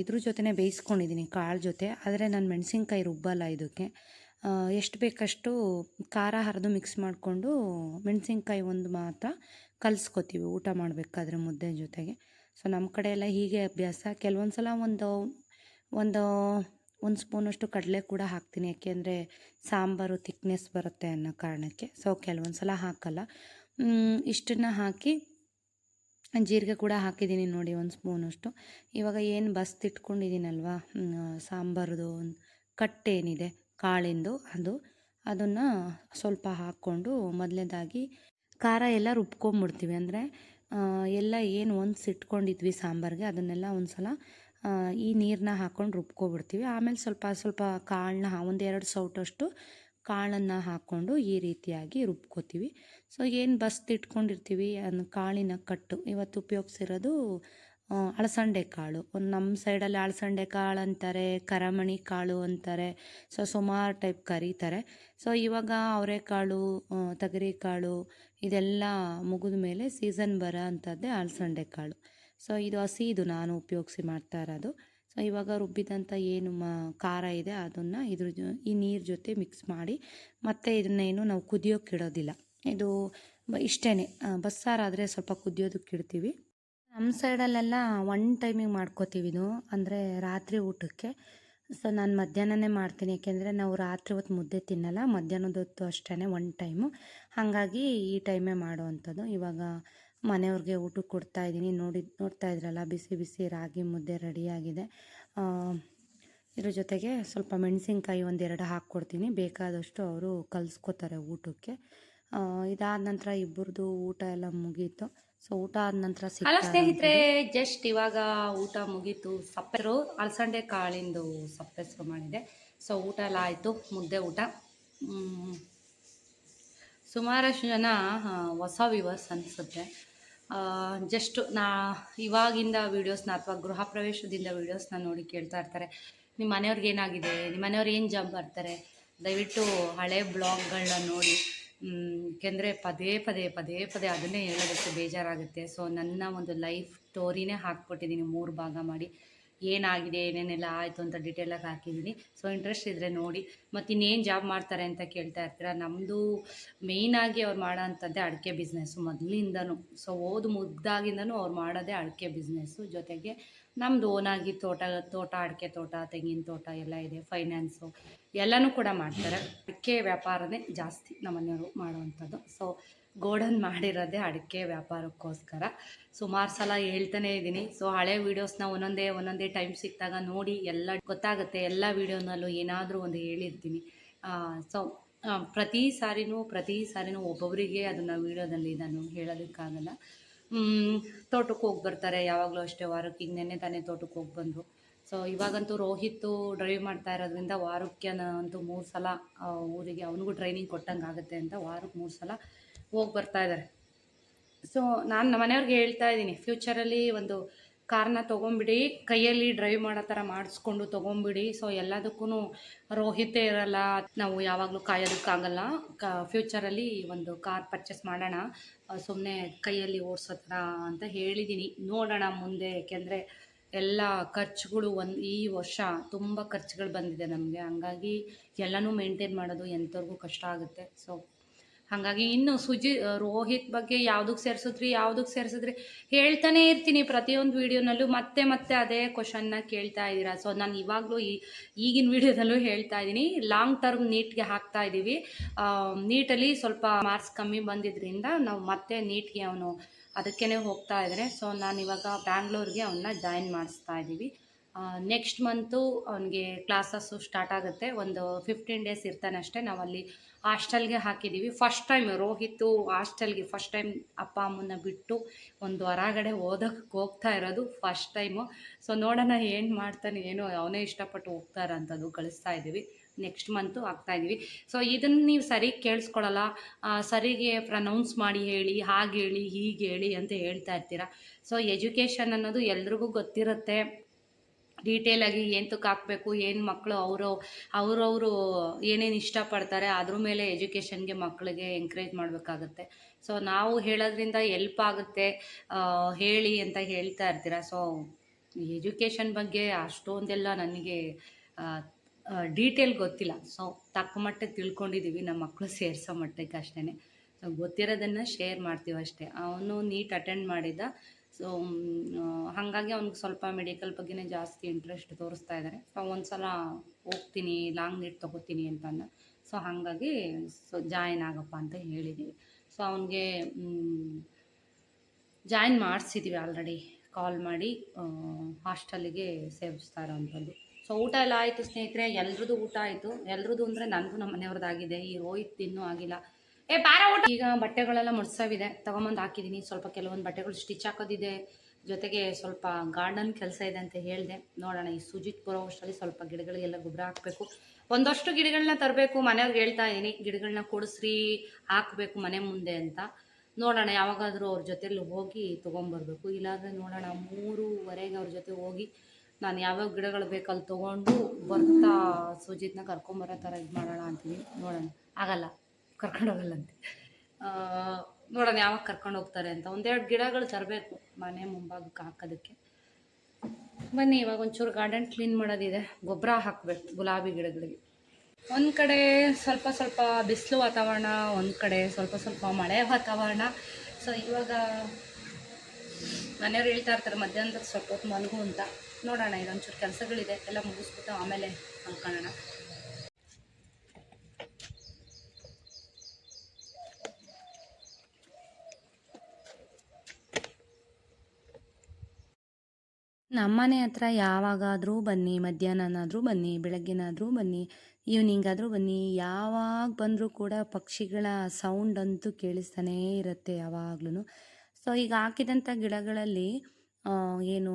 ಇದ್ರ ಜೊತೆನೇ ಬೇಯಿಸ್ಕೊಂಡಿದ್ದೀನಿ ಕಾಳು ಜೊತೆ. ಆದರೆ ನಾನು ಮೆಣಸಿನ್ಕಾಯಿ ರುಬ್ಬಲ್ಲ ಇದಕ್ಕೆ. ಎಷ್ಟು ಬೇಕಷ್ಟು ಖಾರ ಹರಿದು ಮಿಕ್ಸ್ ಮಾಡಿಕೊಂಡು ಮೆಣಸಿನ್ಕಾಯಿ ಒಂದು ಮಾತ್ರ ಕಲಿಸ್ಕೊತೀವಿ ಊಟ ಮಾಡಬೇಕಾದ್ರೆ ಮುದ್ದೆ ಜೊತೆಗೆ. ಸೊ ನಮ್ಮ ಕಡೆ ಎಲ್ಲ ಹೀಗೆ ಅಭ್ಯಾಸ. ಕೆಲವೊಂದು ಸಲ ಒಂದು ಒಂದು ಒಂದು ಸ್ಪೂನಷ್ಟು ಕಡಲೆ ಕೂಡ ಹಾಕ್ತೀನಿ. ಯಾಕೆಂದರೆ ಸಾಂಬಾರು ತಿಕ್ನೆಸ್ ಬರುತ್ತೆ ಅನ್ನೋ ಕಾರಣಕ್ಕೆ. ಸೊ ಕೆಲವೊಂದು ಸಲ ಹಾಕಲ್ಲ ಇಷ್ಟನ್ನು ಹಾಕಿ ಜೀರಿಗೆ ಕೂಡ ಹಾಕಿದ್ದೀನಿ ನೋಡಿ ಒಂದು ಸ್ಪೂನಷ್ಟು. ಇವಾಗ ಏನು ಬಸ್ತಿಟ್ಕೊಂಡಿದ್ದೀನಲ್ವ ಸಾಂಬಾರದು ಒಂದು ಕಟ್ಟೇನಿದೆ ಕಾಳಿಂದು ಅದು. ಅದನ್ನು ಸ್ವಲ್ಪ ಹಾಕ್ಕೊಂಡು ಮೊದಲನೇದಾಗಿ ಖಾರ ಎಲ್ಲ ರುಬ್ಕೊಂಬಿಡ್ತೀವಿ. ಅಂದರೆ ಎಲ್ಲ ಏನು ಒಂದು ಇಟ್ಕೊಂಡಿದ್ವಿ ಸಾಂಬಾರಿಗೆ, ಅದನ್ನೆಲ್ಲ ಒಂದು ಸಲ ಈ ನೀರನ್ನ ಹಾಕ್ಕೊಂಡು ರುಬ್ಕೊಬಿಡ್ತೀವಿ. ಆಮೇಲೆ ಸ್ವಲ್ಪ ಸ್ವಲ್ಪ ಕಾಳನ್ನ ಒಂದೆರಡು ಸೌಟಷ್ಟು ಕಾಳನ್ನು ಹಾಕ್ಕೊಂಡು ಈ ರೀತಿಯಾಗಿ ರುಬ್ಕೋತೀವಿ. ಸೊ, ಏನು ಬಸ್ತಿಟ್ಕೊಂಡಿರ್ತೀವಿ ಅದನ್ನ ಕಾಳಿನ ಕಟ್ಟು. ಇವತ್ತು ಉಪಯೋಗಿಸಿರೋದು ಅಲಸಂಡೆ ಕಾಳು. ಒಂದು ನಮ್ಮ ಸೈಡಲ್ಲಿ ಅಲಸಂಡೆ ಕಾಳು ಅಂತಾರೆ, ಕರಮಣಿ ಕಾಳು ಅಂತಾರೆ. ಸೊ, ಸುಮಾರು ಟೈಪ್ ಕರೀತಾರೆ. ಸೊ, ಇವಾಗ ಅವರೆಕಾಳು ಕಾಳು ಇದೆಲ್ಲ ಮುಗಿದ ಮೇಲೆ ಸೀಸನ್ ಬರೋ ಅಂಥದ್ದೇ ಅಲಸಂಡೆ ಕಾಳು. ಸೊ, ಇದು ಹಸಿ ಇದು ನಾನು ಉಪಯೋಗಿಸಿ ಮಾಡ್ತಾ ಇರೋದು. ಸೊ, ಇವಾಗ ರುಬ್ಬಿದಂಥ ಏನು ಮ, ಖಾರ ಇದೆ ಅದನ್ನು ಇದ್ರ ಜೊ, ಈ ನೀರು ಜೊತೆ ಮಿಕ್ಸ್ ಮಾಡಿ ಮತ್ತೆ ಇದನ್ನೇನು ನಾವು ಕುದಿಯೋಕ್ಕಿಡೋದಿಲ್ಲ ಇದು ಇಷ್ಟೇ ಬಸ್ಸಾರಾದರೆ ಸ್ವಲ್ಪ ಕುದಿಯೋದಕ್ಕೆ ಇಡ್ತೀವಿ. ನಮ್ಮ ಸೈಡಲ್ಲೆಲ್ಲ ಒನ್ ಟೈಮಿಗೆ ಮಾಡ್ಕೋತೀವಿ ಇದು. ಅಂದರೆ ರಾತ್ರಿ ಊಟಕ್ಕೆ. ಸೊ ನಾನು ಮಧ್ಯಾಹ್ನನೇ ಮಾಡ್ತೀನಿ. ಯಾಕೆಂದರೆ ನಾವು ರಾತ್ರಿ ಹೊತ್ತು ಮುದ್ದೆ ತಿನ್ನಲ್ಲ. ಮಧ್ಯಾಹ್ನದ ಹೊತ್ತು ಅಷ್ಟೇ ಒನ್ ಟೈಮು ಹಾಗಾಗಿ ಈ ಟೈಮೇ ಮಾಡುವಂಥದ್ದು. ಇವಾಗ ಮನೆಯವ್ರಿಗೆ ಊಟಕ್ಕೆ ಕೊಡ್ತಾ ಇದ್ದೀನಿ. ನೋಡಿ, ನೋಡ್ತಾ ಇದ್ರಲ್ಲ, ಬಿಸಿ ಬಿಸಿ ರಾಗಿ ಮುದ್ದೆ ರೆಡಿಯಾಗಿದೆ ಇದ್ರ ಜೊತೆಗೆ ಸ್ವಲ್ಪ ಮೆಣಸಿನ್ಕಾಯಿ ಒಂದೆರಡು ಹಾಕ್ಕೊಡ್ತೀನಿ. ಬೇಕಾದಷ್ಟು ಅವರು ಕಲಿಸ್ಕೋತಾರೆ ಊಟಕ್ಕೆ. ಇದಾದ ನಂತರ ಇಬ್ಬರದು ಊಟ ಎಲ್ಲ ಮುಗೀತು. ಸೊ ಊಟ ಆದ ನಂತರ ಹಲೋ ಸ್ನೇಹಿತರೆ ಜಸ್ಟ್ ಇವಾಗ ಊಟ ಮುಗೀತು. ಸಪ್ಪೆರು ಅಲಸಂಡೆ ಕಾಳಿಂದು ಸಪ್ಪೆಸರು ಮಾಡಿದೆ. ಸೊ ಊಟ ಎಲ್ಲ ಆಯಿತು ಮುದ್ದೆ ಊಟ. ಸುಮಾರಷ್ಟು ಜನ ಹೊಸ ವಿವರ್ಸ್ ಅನಿಸುತ್ತೆ. ಜಸ್ಟ್ ನಾ ಇವಾಗಿಂದ ವೀಡಿಯೋಸ್ನ ಅಥವಾ ಗೃಹ ಪ್ರವೇಶದಿಂದ ವೀಡಿಯೋಸ್ನ ನೋಡಿ ಕೇಳ್ತಾ ಇರ್ತಾರೆ. ನಿಮ್ಮ ಮನೆಯವ್ರಿಗೆ ಏನಾಗಿದೆ? ನಿಮ್ಮ ಮನೆಯವ್ರು ಏನು ಜಾಬ್ ಬರ್ತಾರೆ ದಯವಿಟ್ಟು ಹಳೆ ಬ್ಲಾಗ್ಗಳನ್ನ ನೋಡಿ. ಏಕೆಂದರೆ ಪದೇ ಪದೇ ಪದೇ ಪದೇ ಅದನ್ನೇ ಹೇಳೋದಕ್ಕೆ ಬೇಜಾರಾಗುತ್ತೆ. ಸೊ ನನ್ನ ಒಂದು ಲೈಫ್ ಸ್ಟೋರಿನೇ ಹಾಕ್ಬಿಟ್ಟಿದ್ದೀನಿ ಮೂರು ಭಾಗ ಮಾಡಿ. ಏನಾಗಿದೆ, ಏನೇನೆಲ್ಲ ಆಯಿತು ಅಂತ ಡಿಟೇಲಾಗಿ ಹಾಕಿದ್ದೀನಿ ಸೊ ಇಂಟ್ರೆಸ್ಟ್ ಇದ್ದರೆ ನೋಡಿ. ಮತ್ತು ಇನ್ನೇನು ಜಾಬ್ ಮಾಡ್ತಾರೆ ಅಂತ ಕೇಳ್ತಾ ಇರ್ತೀರ? ನಮ್ಮದು ಮೇಯ್ನಾಗಿ ಅವ್ರು ಮಾಡೋ ಅಂಥದ್ದೇ ಅಡಿಕೆ ಬಿಸ್ನೆಸ್ಸು ಮೊದಲಿಂದನೂ. ಸೊ ಓದು ಮುಗ್ದಾಗಿಂದನೂ ಅವ್ರು ಮಾಡೋದೇ ಅಡಿಕೆ ಬಿಸ್ನೆಸ್ಸು ಜೊತೆಗೆ ನಮ್ಮದು ಓನಾಗಿ ತೋಟ ತೋಟ, ಅಡಿಕೆ ತೋಟ, ತೆಂಗಿನ ತೋಟ ಎಲ್ಲ ಇದೆ ಫೈನಾನ್ಸು ಎಲ್ಲನೂ ಕೂಡ ಮಾಡ್ತಾರೆ. ಅಡಿಕೆ ವ್ಯಾಪಾರನೇ ಜಾಸ್ತಿ ನಮ್ಮ ಮನೆಯವರು ಮಾಡುವಂಥದ್ದು. ಸೊ ಗೋಡನ್ ಮಾಡಿರೋದೇ ಅಡಿಕೆ ವ್ಯಾಪಾರಕ್ಕೋಸ್ಕರ. ಸುಮಾರು ಸಲ ಹೇಳ್ತಾನೆ ಇದ್ದೀನಿ. ಸೊ ಹಳೆ ವೀಡಿಯೋಸ್ನ ಒಂದೊಂದೇ ಒಂದೊಂದೇ ಟೈಮ್ ಸಿಕ್ಕಿದಾಗ ನೋಡಿ ಎಲ್ಲ ಗೊತ್ತಾಗುತ್ತೆ. ಎಲ್ಲ ವೀಡಿಯೋನಲ್ಲೂ ಏನಾದರೂ ಒಂದು ಹೇಳಿರ್ತೀನಿ. ಸೊ ಪ್ರತಿ ಸಾರಿನೂ ಪ್ರತಿ ಸಾರಿನೂ ಒಬ್ಬೊಬ್ಬರಿಗೆ ಅದನ್ನು ವೀಡಿಯೋದಲ್ಲಿ ನಾನು ಹೇಳೋದಕ್ಕಾಗಲ್ಲ. ತೋಟಕ್ಕೆ ಹೋಗಿ ಬರ್ತಾರೆ. ಯಾವಾಗಲೂ ಅಷ್ಟೇ ವಾರಕ್ಕೆ ಈಗ ನೆನ್ನೆ ತಾನೇ ತೋಟಕ್ಕೆ ಹೋಗಿ ಬಂದರು. ಸೊ ಇವಾಗಂತೂ ರೋಹಿತ್ ಡ್ರೈವ್ ಮಾಡ್ತಾ ಇರೋದ್ರಿಂದ ವಾರಕ್ಕೆ ಅಂತೂ ಮೂರು ಸಲ ಊರಿಗೆ ಅವನಿಗೂ ಟ್ರೈನಿಂಗ್ ಕೊಟ್ಟಂಗೆ ಆಗುತ್ತೆ ಅಂತ ವಾರಕ್ಕೆ ಮೂರು ಸಲ ಹೋಗಿ ಬರ್ತಾ ಇದ್ದಾರೆ ಸೊ ನಾನು ಮನೆಯವ್ರಿಗೆ ಹೇಳ್ತಾ ಇದ್ದೀನಿ ಫ್ಯೂಚರಲ್ಲಿ ಒಂದು ಕಾರ್ನ ತೊಗೊಂಬಿಡಿ, ಕೈಯಲ್ಲಿ ಡ್ರೈವ್ ಮಾಡೋ ಥರ ಮಾಡಿಸ್ಕೊಂಡು ತೊಗೊಂಬಿಡಿ. ಸೊ ಎಲ್ಲದಕ್ಕೂ ರೋಹಿತೆ ಇರಲ್ಲ. ನಾವು ಯಾವಾಗಲೂ ಕಾಯೋದಕ್ಕಾಗಲ್ಲ. ಕ ಫ್ಯೂಚರಲ್ಲಿ ಒಂದು ಕಾರ್ ಪರ್ಚೇಸ್ ಮಾಡೋಣ. ಸುಮ್ಮನೆ ಕೈಯಲ್ಲಿ ಓಡಿಸೋ ಥರ ಅಂತ ಹೇಳಿದ್ದೀನಿ ನೋಡೋಣ ಮುಂದೆ. ಏಕೆಂದರೆ ಎಲ್ಲ ಖರ್ಚುಗಳು ಒಂದು, ಈ ವರ್ಷ ತುಂಬ ಖರ್ಚುಗಳು ಬಂದಿದೆ ನಮಗೆ. ಹಂಗಾಗಿ ಎಲ್ಲನೂ ಮೇಂಟೈನ್ ಮಾಡೋದು ಎಂಥವ್ರಿಗೂ ಕಷ್ಟ ಆಗುತ್ತೆ. ಸೊ ಹಾಗಾಗಿ ಇನ್ನು ಸುಜಿ ರೋಹಿತ್ ಬಗ್ಗೆ ಯಾವುದಕ್ಕೆ ಸೇರಿಸಿದ್ರಿ ಯಾವುದಕ್ಕೆ ಸೇರಿಸಿದ್ರಿ ಹೇಳ್ತಾನೆ ಇರ್ತೀನಿ ಪ್ರತಿಯೊಂದು ವಿಡಿಯೋನಲ್ಲೂ. ಮತ್ತೆ ಮತ್ತೆ ಅದೇ ಕ್ವಶನ್ನ ಕೇಳ್ತಾ ಇದ್ದೀರಾ. ಸೊ ನಾನು ಇವಾಗಲೂ ಈಗಿನ ವಿಡಿಯೋದಲ್ಲೂ ಹೇಳ್ತಾ ಇದ್ದೀನಿ. ಲಾಂಗ್ ಟರ್ಮ್ ನೀಟ್ಗೆ ಹಾಕ್ತಾ ಇದ್ದೀವಿ. ನೀಟಲ್ಲಿ ಸ್ವಲ್ಪ ಮಾರ್ಕ್ಸ್ ಕಮ್ಮಿ ಬಂದಿದ್ದರಿಂದ ನಾವು ಮತ್ತೆ ನೀಟ್ಗೆ ಅವನು ಅದಕ್ಕೇ ಹೋಗ್ತಾ ಇದ್ದಾರೆ ಸೊ ನಾನು ಇವಾಗ ಬ್ಯಾಂಗ್ಳೂರ್ಗೆ ಅವನ್ನ ಜಾಯಿನ್ ಮಾಡಿಸ್ತಾ ಇದ್ದೀವಿ. ನೆಕ್ಸ್ಟ್ ಮಂತು ಅವನಿಗೆ ಕ್ಲಾಸಸ್ಸು ಸ್ಟಾರ್ಟ್ ಆಗುತ್ತೆ. ಒಂದು ಫಿಫ್ಟೀನ್ ಡೇಸ್ ಇರ್ತಾನೆ ಅಷ್ಟೇ. ನಾವಲ್ಲಿ ಹಾಸ್ಟೆಲ್ಗೆ ಹಾಕಿದ್ದೀವಿ ಫಸ್ಟ್ ಟೈಮ್ ರೋಹಿತು ಹಾಸ್ಟೆಲ್ಗೆ ಫಸ್ಟ್ ಟೈಮ್ ಅಪ್ಪ ಅಮ್ಮನ ಬಿಟ್ಟು ಒಂದು ಹೊರಗಡೆ ಓದೋಕ್ಕೆ ಹೋಗ್ತಾ ಇರೋದು ಫಸ್ಟ್ ಟೈಮು ಸೊ ನೋಡೋಣ ಏನು ಮಾಡ್ತಾನೆ, ಏನೋ ಅವನೇ ಇಷ್ಟಪಟ್ಟು ಹೋಗ್ತಾರಂಥದ್ದು ಕಳಿಸ್ತಾ ಇದ್ದೀವಿ. ನೆಕ್ಸ್ಟ್ ಮಂತು ಆಗ್ತಾ ಇದ್ದೀವಿ. ಸೊ ಇದನ್ನು ನೀವು ಸರಿ ಕೇಳಿಸ್ಕೊಳ್ಳಲ್ಲ ಸರಿಗೆ ಪ್ರನೌನ್ಸ್ ಮಾಡಿ ಹೇಳಿ, ಹಾಗೆ ಹೇಳಿ, ಹೀಗೆ ಹೇಳಿ ಅಂತ ಹೇಳ್ತಾ ಇರ್ತೀರ? ಸೊ ಎಜುಕೇಷನ್ ಅನ್ನೋದು ಎಲ್ರಿಗೂ ಗೊತ್ತಿರುತ್ತೆ. ಡೀಟೇಲಾಗಿ ಎಂತಕ್ಕೆ ಹಾಕಬೇಕು, ಏನು ಮಕ್ಕಳು ಅವರು, ಅವರವರು ಏನೇನು ಇಷ್ಟಪಡ್ತಾರೆ, ಅದ್ರ ಮೇಲೆ ಎಜುಕೇಷನ್ಗೆ ಮಕ್ಕಳಿಗೆ ಎಂಕರೇಜ್ ಮಾಡಬೇಕಾಗುತ್ತೆ. ಸೊ ನಾವು ಹೇಳೋದ್ರಿಂದ ಎಲ್ಪ್ ಆಗುತ್ತೆ ಹೇಳಿ ಅಂತ ಹೇಳ್ತಾ ಇರ್ತೀರಾ? ಸೊ ಎಜುಕೇಷನ್ ಬಗ್ಗೆ ಅಷ್ಟೊಂದೆಲ್ಲ ನನಗೆ ಡೀಟೇಲ್ ಗೊತ್ತಿಲ್ಲ. ಸೊ ತಕ್ಕ ಮಟ್ಟಿಗೆ ತಿಳ್ಕೊಂಡಿದ್ದೀವಿ ನಮ್ಮ ಮಕ್ಕಳು ಸೇರಿಸೋ ಮಟ್ಟಕ್ಕೆ ಅಷ್ಟೇ ಗೊತ್ತಿರೋದನ್ನು ಶೇರ್ ಮಾಡ್ತೀವಿ ಅಷ್ಟೇ. ಅವನು ನೀಟ್ ಅಟೆಂಡ್ ಮಾಡಿದ್ದ ಸೊ ಹಾಗಾಗಿ ಅವ್ನಿಗೆ ಸ್ವಲ್ಪ ಮೆಡಿಕಲ್ ಬಗ್ಗೆನೇ ಜಾಸ್ತಿ ಇಂಟ್ರೆಸ್ಟ್ ತೋರಿಸ್ತಾ ಇದ್ದಾರೆ ಸೊ ಒಂದು ಸಲ ಹೋಗ್ತೀನಿ ಲಾಂಗ್ ನೀಟ್ ತೊಗೋತೀನಿ ಅಂತ ಅಂದ ಸೊ ಹಾಗಾಗಿ ಸೊ ಜಾಯಿನ್ ಆಗಪ್ಪ ಅಂತ ಹೇಳಿದ್ದೀವಿ ಸೊ ಅವನಿಗೆ ಜಾಯಿನ್ ಮಾಡಿಸಿದ್ದೀವಿ ಆಲ್ರೆಡಿ ಕಾಲ್ ಮಾಡಿ ಹಾಸ್ಟೆಲಿಗೆ ಸೇರಿಸ್ತಾ ಇರೋವಂಥದ್ದು. ಸೊ ಊಟ ಎಲ್ಲ ಆಯಿತು ಸ್ನೇಹಿತರೆ. ಎಲ್ರದ್ದು ಊಟ ಆಯಿತು. ಎಲ್ರದ್ದು ಅಂದರೆ ನನಗೂ ನಮ್ಮ ಮನೆಯವ್ರದ್ದಾಗಿದೆ. ಈ ರೋಹಿತ್ ಇನ್ನೂ ಆಗಿಲ್ಲ. ಏ, ಬಾರ ಊಟ. ಈಗ ಬಟ್ಟೆಗಳೆಲ್ಲ ಮುಡ್ಸವಿದೆ. ತಗೊಂಬಂದು ಹಾಕಿದ್ದೀನಿ ಸ್ವಲ್ಪ ಕೆಲವೊಂದು ಬಟ್ಟೆಗಳು ಸ್ಟಿಚ್ ಹಾಕೋದಿದೆ. ಜೊತೆಗೆ ಸ್ವಲ್ಪ ಗಾರ್ಡನ್ ಕೆಲಸ ಇದೆ ಅಂತ ಹೇಳಿದೆ. ನೋಡೋಣ, ಈ ಸುಜಿತ್ ಬರೋ ಅಷ್ಟರಲ್ಲಿ ಸ್ವಲ್ಪ ಗಿಡಗಳಿಗೆಲ್ಲ ಗೊಬ್ಬರ ಹಾಕಬೇಕು. ಒಂದಷ್ಟು ಗಿಡಗಳನ್ನ ತರಬೇಕು. ಮನೆಯವ್ರಿಗೆ ಹೇಳ್ತಾ ಇದ್ದೀನಿ ಗಿಡಗಳನ್ನ ಕೊಡಿಸ್ರಿ, ಹಾಕಬೇಕು ಮನೆ ಮುಂದೆ ಅಂತ. ನೋಡೋಣ, ಯಾವಾಗಾದರೂ ಅವ್ರ ಜೊತೆಲಿ ಹೋಗಿ ತೊಗೊಂಬರ್ಬೇಕು. ಇಲ್ಲಾಂದರೆ ನೋಡೋಣ, ಮೂರುವರೆಗೆ ಅವ್ರ ಜೊತೆ ಹೋಗಿ ನಾನು ಯಾವ್ಯಾವ ಗಿಡಗಳು ಬೇಕಲ್ಲಿ ತೊಗೊಂಡು ಬರ್ತಾ ಸುಜಿತ್ನ ಕರ್ಕೊಂಬರೋ ಥರ ಇದು ಮಾಡೋಣ ಅಂತೀನಿ. ನೋಡೋಣ. ಆಗಲ್ಲ. ಕರ್ಕೊಂಡೋಗಲ್ಲಂತೆ. ನೋಡೋಣ ಯಾವಾಗ ಕರ್ಕೊಂಡು ಹೋಗ್ತಾರೆ ಅಂತ. ಒಂದೆರಡು ಗಿಡಗಳು ತರಬೇಕು ಮನೆ ಮುಂಭಾಗಕ್ಕೆ ಹಾಕೋದಕ್ಕೆ. ಬನ್ನಿ, ಇವಾಗ ಒಂಚೂರು ಗಾರ್ಡನ್ ಕ್ಲೀನ್ ಮಾಡೋದಿದೆ. ಗೊಬ್ಬರ ಹಾಕಬೇಕು ಗುಲಾಬಿ ಗಿಡಗಳಿಗೆ. ಒಂದು ಕಡೆ ಸ್ವಲ್ಪ ಸ್ವಲ್ಪ ಬಿಸಿಲು ವಾತಾವರಣ, ಒಂದು ಕಡೆ ಸ್ವಲ್ಪ ಸ್ವಲ್ಪ ಮಳೆ ವಾತಾವರಣ. ಸೊ ಇವಾಗ ಮನೆಯವ್ರು ಹೇಳ್ತಾ ಇರ್ತಾರೆ ಮಧ್ಯಾಹ್ನದ ಸ್ವಲ್ಪ ಹೊತ್ತು ಮಲಗು ಅಂತ. ನೋಡೋಣ, ಇದೊಂಚೂರು ಕೆಲಸಗಳಿದೆ, ಎಲ್ಲ ಮುಗಿಸ್ಬಿಟ್ಟು ಆಮೇಲೆ ಮಲ್ಕೊಳ್ಳೋಣ. ನಮ್ಮನೆ ಹತ್ರ ಯಾವಾಗಾದರೂ ಬನ್ನಿ, ಮಧ್ಯಾಹ್ನನಾದರೂ ಬನ್ನಿ, ಬೆಳಗ್ಗೆನಾದರೂ ಬನ್ನಿ ಈವ್ನಿಂಗ್ ಆದರೂ ಬನ್ನಿ, ಯಾವಾಗ ಬಂದರೂ ಕೂಡ ಪಕ್ಷಿಗಳ ಸೌಂಡ್ ಅಂತೂ ಕೇಳಿಸ್ತಾನೇ ಇರುತ್ತೆ ಯಾವಾಗ್ಲೂ ಸೊ, ಈಗ ಹಾಕಿದಂಥ ಗಿಡಗಳಲ್ಲಿ ಏನು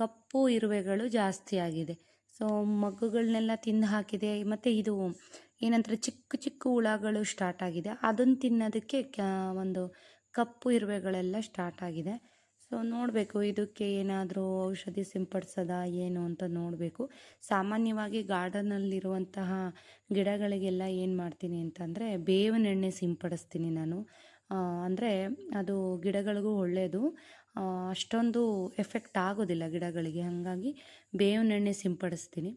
ಕಪ್ಪು ಇರುವೆಗಳು ಜಾಸ್ತಿ ಆಗಿದೆ. ಸೊ ಮಗ್ಗುಗಳನ್ನೆಲ್ಲ ತಿಂದು ಹಾಕಿದೆ. ಮತ್ತು ಇದು ಏನಂತಾರೆ, ಚಿಕ್ಕ ಚಿಕ್ಕ ಹುಳಗಳು ಸ್ಟಾರ್ಟ್ ಆಗಿದೆ. ಅದನ್ನು ತಿನ್ನೋದಕ್ಕೆ ಒಂದು ಕಪ್ಪು ಇರುವೆಗಳೆಲ್ಲ ಸ್ಟಾರ್ಟ್ ಆಗಿದೆ. ನೋಡಬೇಕು. ಇದಕ್ಕೆ ಏನಾದರೂ ಔಷಧಿ ಸಿಂಪಡಿಸೋದಾ, ಏನು ಅಂತ ನೋಡಬೇಕು. ಸಾಮಾನ್ಯವಾಗಿ ಗಾರ್ಡನಲ್ಲಿರುವಂತಹ ಗಿಡಗಳಿಗೆಲ್ಲ ಏನು ಮಾಡ್ತೀನಿ ಅಂತಂದರೆ ಬೇವಿನ ಎಣ್ಣೆ ಸಿಂಪಡಿಸ್ತೀನಿ ನಾನು. ಅಂದರೆ ಅದು ಗಿಡಗಳಿಗೂ ಒಳ್ಳೆಯದು ಅಷ್ಟೊಂದು ಎಫೆಕ್ಟ್ ಆಗೋದಿಲ್ಲ ಗಿಡಗಳಿಗೆ. ಹಾಗಾಗಿ ಬೇವಿನ ಎಣ್ಣೆ ಸಿಂಪಡಿಸ್ತೀನಿ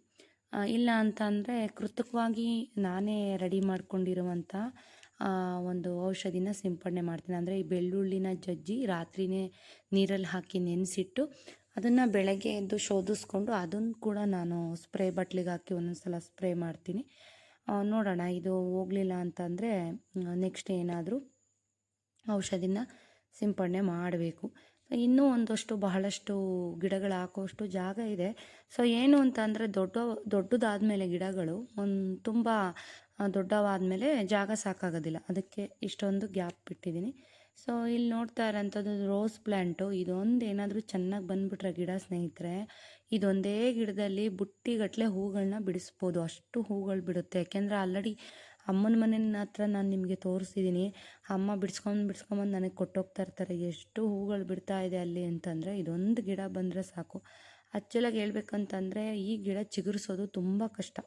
ಇಲ್ಲ ಅಂತಂದರೆ ಕೃತಕವಾಗಿ ನಾನೇ ರೆಡಿ ಮಾಡ್ಕೊಂಡಿರುವಂಥ ಒಂದು ಔಷಧಿನ ಸಿಂಪಡಣೆ ಮಾಡ್ತೀನಿ. ಅಂದರೆ ಈ ಬೆಳ್ಳುಳ್ಳಿನ ಜಜ್ಜಿ ರಾತ್ರಿನೇ ನೀರಲ್ಲಿ ಹಾಕಿ ನೆನೆಸಿಟ್ಟು ಅದನ್ನು ಬೆಳಗ್ಗೆ ಎದ್ದು ಶೋಧಿಸ್ಕೊಂಡು ಅದನ್ನು ಕೂಡ ನಾನು ಸ್ಪ್ರೇ ಬಟ್ಲಿಗೆ ಹಾಕಿ ಒಂದೊಂದು ಸಲ ಸ್ಪ್ರೇ ಮಾಡ್ತೀನಿ. ನೋಡೋಣ, ಇದು ಹೋಗಲಿಲ್ಲ ಅಂತಂದರೆ ನೆಕ್ಸ್ಟ್ ಏನಾದರೂ ಔಷಧಿನ ಸಿಂಪಡಣೆ ಮಾಡಬೇಕು. ಇನ್ನೂ ಒಂದಷ್ಟು ಬಹಳಷ್ಟು ಗಿಡಗಳು ಹಾಕುವಷ್ಟು ಜಾಗ ಇದೆ. ಸೊ ಏನು ಅಂತಂದರೆ ದೊಡ್ಡ ದೊಡ್ಡದಾದ ಮೇಲೆ ಗಿಡಗಳು ಒಂದು ತುಂಬ ದೊಡ್ಡವಾದಮೇಲೆ ಜಾಗ ಸಾಕಾಗೋದಿಲ್ಲ. ಅದಕ್ಕೆ ಇಷ್ಟೊಂದು ಗ್ಯಾಪ್ ಬಿಟ್ಟಿದ್ದೀನಿ. ಸೊ ಇಲ್ಲಿ ನೋಡ್ತಾ ಇರೋಂಥದ್ದು ರೋಸ್ ಪ್ಲ್ಯಾಂಟು ಇದೊಂದು ಏನಾದರೂ ಚೆನ್ನಾಗಿ ಬಂದುಬಿಟ್ರೆ ಗಿಡ ಸ್ನೇಹಿತರೆ, ಇದೊಂದೇ ಗಿಡದಲ್ಲಿ ಬುಟ್ಟಿಗಟ್ಟಲೆ ಹೂಗಳನ್ನ ಬಿಡಿಸ್ಬೋದು. ಅಷ್ಟು ಹೂಗಳು ಬಿಡುತ್ತೆ. ಯಾಕೆಂದರೆ ಆಲ್ರೆಡಿ ಅಮ್ಮನ ಮನೆಯ ಹತ್ರ ನಾನು ನಿಮಗೆ ತೋರಿಸಿದ್ದೀನಿ ಅಮ್ಮ ಬಿಡಿಸ್ಕೊಂಡು ಬಿಡಿಸ್ಕೊಂಬಂದು ನನಗೆ ಕೊಟ್ಟೋಗ್ತಾ ಇರ್ತಾರೆ. ಎಷ್ಟು ಹೂಗಳು ಬಿಡ್ತಾ ಇದೆ ಅಲ್ಲಿ ಅಂತಂದರೆ ಇದೊಂದು ಗಿಡ ಬಂದರೆ ಸಾಕು. ಆ್ಯಕ್ಚುಲಾಗಿ ಹೇಳ್ಬೇಕಂತಂದರೆ ಈ ಗಿಡ ಚಿಗುರಿಸೋದು ತುಂಬ ಕಷ್ಟ.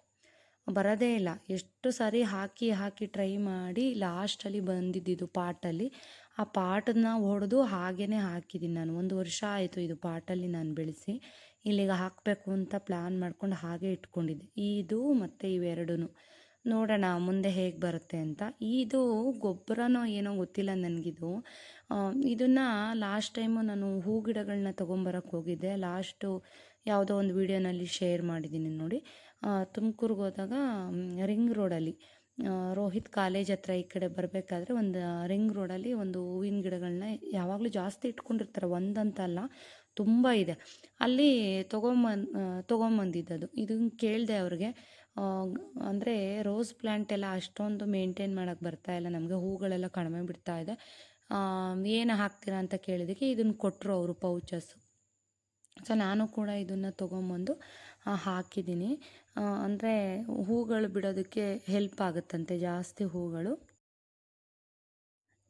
ಬರೋದೇ ಇಲ್ಲ. ಎಷ್ಟು ಸಾರಿ ಹಾಕಿ ಹಾಕಿ ಟ್ರೈ ಮಾಡಿ ಲಾಸ್ಟಲ್ಲಿ ಬಂದಿದ್ದಿದ್ದು ಪಾಟಲ್ಲಿ ಆ ಪಾಟನ್ನ ಹೊಡೆದು ಹಾಗೇ ಹಾಕಿದ್ದೀನಿ ನಾನು. ಒಂದು ವರ್ಷ ಆಯಿತು ಇದು ಪಾಟಲ್ಲಿ ನಾನು ಬೆಳೆಸಿ. ಇಲ್ಲಿಗೆ ಹಾಕಬೇಕು ಅಂತ ಪ್ಲ್ಯಾನ್ ಮಾಡ್ಕೊಂಡು ಹಾಗೆ ಇಟ್ಕೊಂಡಿದ್ದೆ. ಇದು ಮತ್ತು ಇವೆರಡೂ ನೋಡೋಣ ಮುಂದೆ ಹೇಗೆ ಬರುತ್ತೆ ಅಂತ. ಇದು ಗೊಬ್ಬರನೋ ಏನೋ ಗೊತ್ತಿಲ್ಲ ನನಗಿದು. ಇದನ್ನು ಲಾಸ್ಟ್ ಟೈಮು ನಾನು ಹೂ ಗಿಡಗಳನ್ನ ತೊಗೊಂಬರಕ್ಕೆ ಹೋಗಿದ್ದೆ. ಲಾಸ್ಟು ಯಾವುದೋ ಒಂದು ವಿಡಿಯೋನಲ್ಲಿ ಶೇರ್ ಮಾಡಿದ್ದೀನಿ ನೋಡಿ. ತುಮಕೂರ್ಗೆ ಹೋದಾಗ ರಿಂಗ್ ರೋಡಲ್ಲಿ ರೋಹಿತ್ ಕಾಲೇಜ್ ಹತ್ರ ಈ ಕಡೆ ಬರಬೇಕಾದ್ರೆ ಒಂದು ರಿಂಗ್ ರೋಡಲ್ಲಿ ಒಂದು ಹೂವಿನ ಗಿಡಗಳನ್ನ ಯಾವಾಗಲೂ ಜಾಸ್ತಿ ಇಟ್ಕೊಂಡಿರ್ತಾರೆ. ಒಂದಂತಲ್ಲ, ತುಂಬ ಇದೆ. ಅಲ್ಲಿ ತೊಗೊಂಬಂದು ತೊಗೊಂಬಂದಿದ್ದದು. ಇದನ್ನು ಕೇಳಿದೆ ಅವ್ರಿಗೆ ಅಂದರೆ ರೋಸ್ ಪ್ಲ್ಯಾಂಟ್ ಎಲ್ಲ ಅಷ್ಟೊಂದು ಮೇಂಟೈನ್ ಮಾಡೋಕ್ಕೆ ಬರ್ತಾ ಇಲ್ಲ. ನಮಗೆ ಹೂಗಳೆಲ್ಲ ಕಡಿಮೆ ಬಿಡ್ತಾ ಇದೆ. ಏನು ಹಾಕ್ತೀರಾ ಅಂತ ಕೇಳಿದಕ್ಕೆ ಇದನ್ನು ಕೊಟ್ಟರು ಅವರು ಪೌಚಸ್ಸು ಸೊ, ನಾನು ಕೂಡ ಇದನ್ನು ತೊಗೊಂಬಂದು ಹಾಕಿದ್ದೀನಿ. ಅಂದರೆ ಹೂಗಳು ಬಿಡೋದಕ್ಕೆ ಹೆಲ್ಪ್ ಆಗುತ್ತಂತೆ, ಜಾಸ್ತಿ ಹೂಗಳು.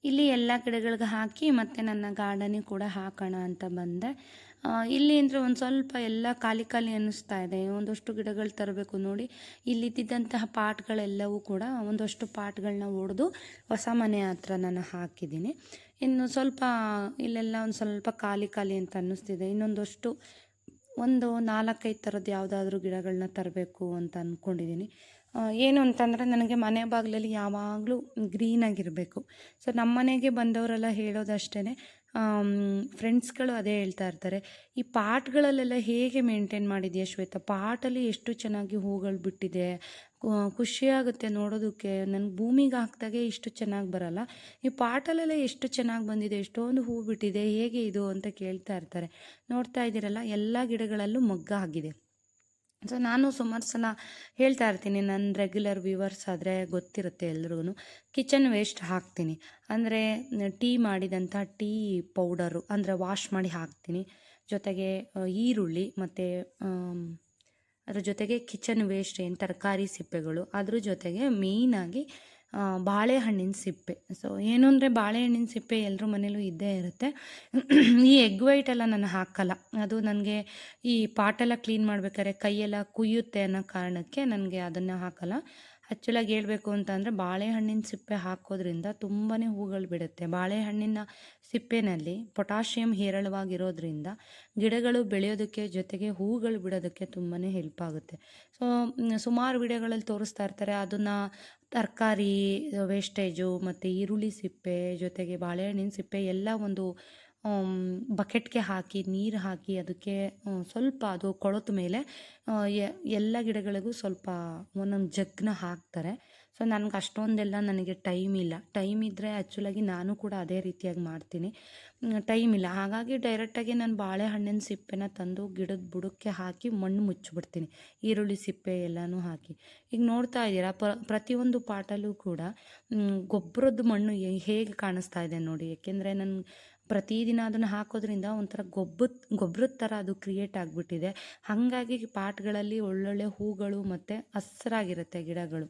ಇಲ್ಲಿ ಎಲ್ಲ ಗಿಡಗಳಿಗೆ ಹಾಕಿ ಮತ್ತು ನನ್ನ ಗಾರ್ಡನಿಗೆ ಕೂಡ ಹಾಕೋಣ ಅಂತ ಬಂದೆ. ಇಲ್ಲಿ ಅಂದರೆ ಒಂದು ಸ್ವಲ್ಪ ಎಲ್ಲ ಖಾಲಿ ಖಾಲಿ ಅನ್ನಿಸ್ತಾ ಇದೆ. ಒಂದಷ್ಟು ಗಿಡಗಳು ತರಬೇಕು ನೋಡಿ. ಇಲ್ಲಿದ್ದಂತಹ ಪಾಟ್ಗಳೆಲ್ಲವೂ ಕೂಡ ಒಂದಷ್ಟು ಪಾಟ್ಗಳನ್ನ ಒಡೆದು ಹೊಸ ಮನೆ ಹತ್ರ ನಾನು ಹಾಕಿದ್ದೀನಿ. ಇನ್ನು ಸ್ವಲ್ಪ, ಇಲ್ಲೆಲ್ಲ ಒಂದು ಸ್ವಲ್ಪ ಖಾಲಿ ಖಾಲಿ ಅಂತ ಅನ್ನಿಸ್ತಿದೆ. ಇನ್ನೊಂದಷ್ಟು ಒಂದು ನಾಲ್ಕೈದು ಥರದ್ದು ಯಾವುದಾದ್ರೂ ಗಿಡಗಳನ್ನ ತರಬೇಕು ಅಂತ ಅಂದ್ಕೊಂಡಿದ್ದೀನಿ ಏನು ಅಂತಂದರೆ ನನಗೆ ಮನೆ ಬಾಗಿಲಲ್ಲಿ ಯಾವಾಗಲೂ ಗ್ರೀನಾಗಿರಬೇಕು ಸೊ ನಮ್ಮ ಮನೆಗೆ ಬಂದವರೆಲ್ಲ ಹೇಳೋದಷ್ಟೇ ಫ್ರೆಂಡ್ಸ್ಗಳು ಅದೇ ಹೇಳ್ತಾ ಇರ್ತಾರೆ. ಈ ಪಾಟ್ಗಳಲ್ಲೆಲ್ಲ ಹೇಗೆ ಮೇಂಟೈನ್ ಮಾಡಿದೆಯಾ ಶ್ವೇತಾ? ಪಾಟಲ್ಲಿ ಎಷ್ಟು ಚೆನ್ನಾಗಿ ಹೂಗಳು ಬಿಟ್ಟಿದೆ? ಖುಷಿಯಾಗುತ್ತೆ ನೋಡೋದಕ್ಕೆ. ನನಗೆ ಭೂಮಿಗೆ ಹಾಕಿದಾಗೆ ಇಷ್ಟು ಚೆನ್ನಾಗಿ ಬರಲ್ಲ. ಈ ಪಾಟಲೆಲ್ಲ ಎಷ್ಟು ಚೆನ್ನಾಗಿ ಬಂದಿದೆ? ಎಷ್ಟೊಂದು ಹೂ ಬಿಟ್ಟಿದೆ? ಹೇಗೆ ಇದು ಅಂತ ಕೇಳ್ತಾ ಇರ್ತಾರೆ. ನೋಡ್ತಾ ಇದ್ದೀರಲ್ಲ, ಎಲ್ಲ ಗಿಡಗಳಲ್ಲೂ ಮಗ್ಗ ಆಗಿದೆ. ಸೊ ನಾನು ಸುಮಾರು ಸಲ ಹೇಳ್ತಾ ಇರ್ತೀನಿ ನನ್ನ ರೆಗ್ಯುಲರ್ ವ್ಯೂವರ್ಸ್ ಆದರೆ ಗೊತ್ತಿರುತ್ತೆ ಎಲ್ರಿಗೂ ಕಿಚನ್ ವೇಸ್ಟ್ ಹಾಕ್ತೀನಿ. ಅಂದರೆ ಟೀ ಮಾಡಿದಂಥ ಟೀ ಪೌಡರು ಅಂದರೆ ವಾಶ್ ಮಾಡಿ ಹಾಕ್ತೀನಿ. ಜೊತೆಗೆ ಈರುಳ್ಳಿ ಮತ್ತು ಅದ್ರ ಜೊತೆಗೆ ಕಿಚನ್ ವೇಸ್ಟ್ ಏನು ತರಕಾರಿ ಸಿಪ್ಪೆಗಳು, ಅದ್ರ ಜೊತೆಗೆ ಮೇಯ್ನಾಗಿ ಬಾಳೆಹಣ್ಣಿನ ಸಿಪ್ಪೆ. ಸೊ ಏನು ಅಂದರೆ ಬಾಳೆಹಣ್ಣಿನ ಸಿಪ್ಪೆ ಎಲ್ಲರ ಮನೇಲೂ ಇದ್ದೇ ಇರುತ್ತೆ. ಈ ಎಗ್ ವೈಟ್ ಎಲ್ಲ ನಾನು ಹಾಕಲ್ಲ. ಅದು ನನಗೆ ಈ ಪಾಟೆಲ್ಲ ಕ್ಲೀನ್ ಮಾಡ್ಬೇಕಾದ್ರೆ ಕೈಯೆಲ್ಲ ಕುಯ್ಯುತ್ತೆ ಅನ್ನೋ ಕಾರಣಕ್ಕೆ ನನಗೆ ಅದನ್ನು ಹಾಕಲ್ಲ. ಆ್ಯಕ್ಚುಲಾಗಿ ಹೇಳಬೇಕು ಅಂತಂದರೆ ಬಾಳೆಹಣ್ಣಿನ ಸಿಪ್ಪೆ ಹಾಕೋದ್ರಿಂದ ತುಂಬಾ ಹೂಗಳು ಬಿಡುತ್ತೆ. ಬಾಳೆಹಣ್ಣಿನ ಸಿಪ್ಪೆನಲ್ಲಿ ಪೊಟ್ಯಾಷಿಯಂ ಹೇರಳವಾಗಿರೋದ್ರಿಂದ ಗಿಡಗಳು ಬೆಳೆಯೋದಕ್ಕೆ ಜೊತೆಗೆ ಹೂಗಳು ಬಿಡೋದಕ್ಕೆ ತುಂಬಾ ಹೆಲ್ಪ್ ಆಗುತ್ತೆ. ಸೊ ಸುಮಾರು ವಿಡಿಯೋಗಳಲ್ಲಿ ತೋರಿಸ್ತಾ ಇರ್ತಾರೆ. ಅದನ್ನು ತರಕಾರಿ ವೇಸ್ಟೇಜು ಮತ್ತು ಈರುಳ್ಳಿ ಸಿಪ್ಪೆ ಜೊತೆಗೆ ಬಾಳೆಹಣ್ಣಿನ ಸಿಪ್ಪೆ ಎಲ್ಲ ಒಂದು ಬಕೆಟ್ಗೆ ಹಾಕಿ, ನೀರು ಹಾಕಿ ಅದಕ್ಕೆ ಸ್ವಲ್ಪ ಅದು ಕೊಳೆತ ಮೇಲೆ ಎಲ್ಲ ಗಿಡಗಳಿಗೂ ಸ್ವಲ್ಪ ಒಂದೊಂದು ಜಗ್ನ ಹಾಕ್ತಾರೆ. ಸೊ, ನನಗೆ ಅಷ್ಟೊಂದೆಲ್ಲ ನನಗೆ ಟೈಮ್ ಇಲ್ಲ. ಟೈಮ್ ಇದ್ದರೆ ಆ್ಯಕ್ಚುಲಾಗಿ ನಾನು ಕೂಡ ಅದೇ ರೀತಿಯಾಗಿ ಮಾಡ್ತೀನಿ. ಟೈಮ್ ಇಲ್ಲ. ಹಾಗಾಗಿ ಡೈರೆಕ್ಟಾಗಿ ನಾನು ಬಾಳೆಹಣ್ಣಿನ ಸಿಪ್ಪೆನ ತಂದು ಗಿಡದ ಬುಡಕ್ಕೆ ಹಾಕಿ ಮಣ್ಣು ಮುಚ್ಚಿಬಿಡ್ತೀನಿ ಈರುಳ್ಳಿ ಸಿಪ್ಪೆ ಎಲ್ಲನೂ ಹಾಕಿ. ಈಗ ನೋಡ್ತಾ ಇದ್ದೀರಾ ಪ ಪ್ರತಿಯೊಂದು ಪಾಟಲ್ಲೂ ಕೂಡ ಗೊಬ್ಬರದ ಮಣ್ಣು ಹೇಗೆ ಕಾಣಿಸ್ತಾ ಇದೆ ನೋಡಿ. ಏಕೆಂದರೆ ನನ್ನ ಪ್ರತಿದಿನ ಅದನ್ನು ಹಾಕೋದ್ರಿಂದ ಒಂಥರ ಗೊಬ್ಬದ ಗೊಬ್ಬರದ ಥರ ಅದು ಕ್ರಿಯೇಟ್ ಆಗಿಬಿಟ್ಟಿದೆ. ಹಾಗಾಗಿ ಪಾಟ್ಗಳಲ್ಲಿ ಒಳ್ಳೊಳ್ಳೆ ಹೂಗಳು ಮತ್ತು ಹಸ್ರಾಗಿರುತ್ತೆ ಗಿಡಗಳು.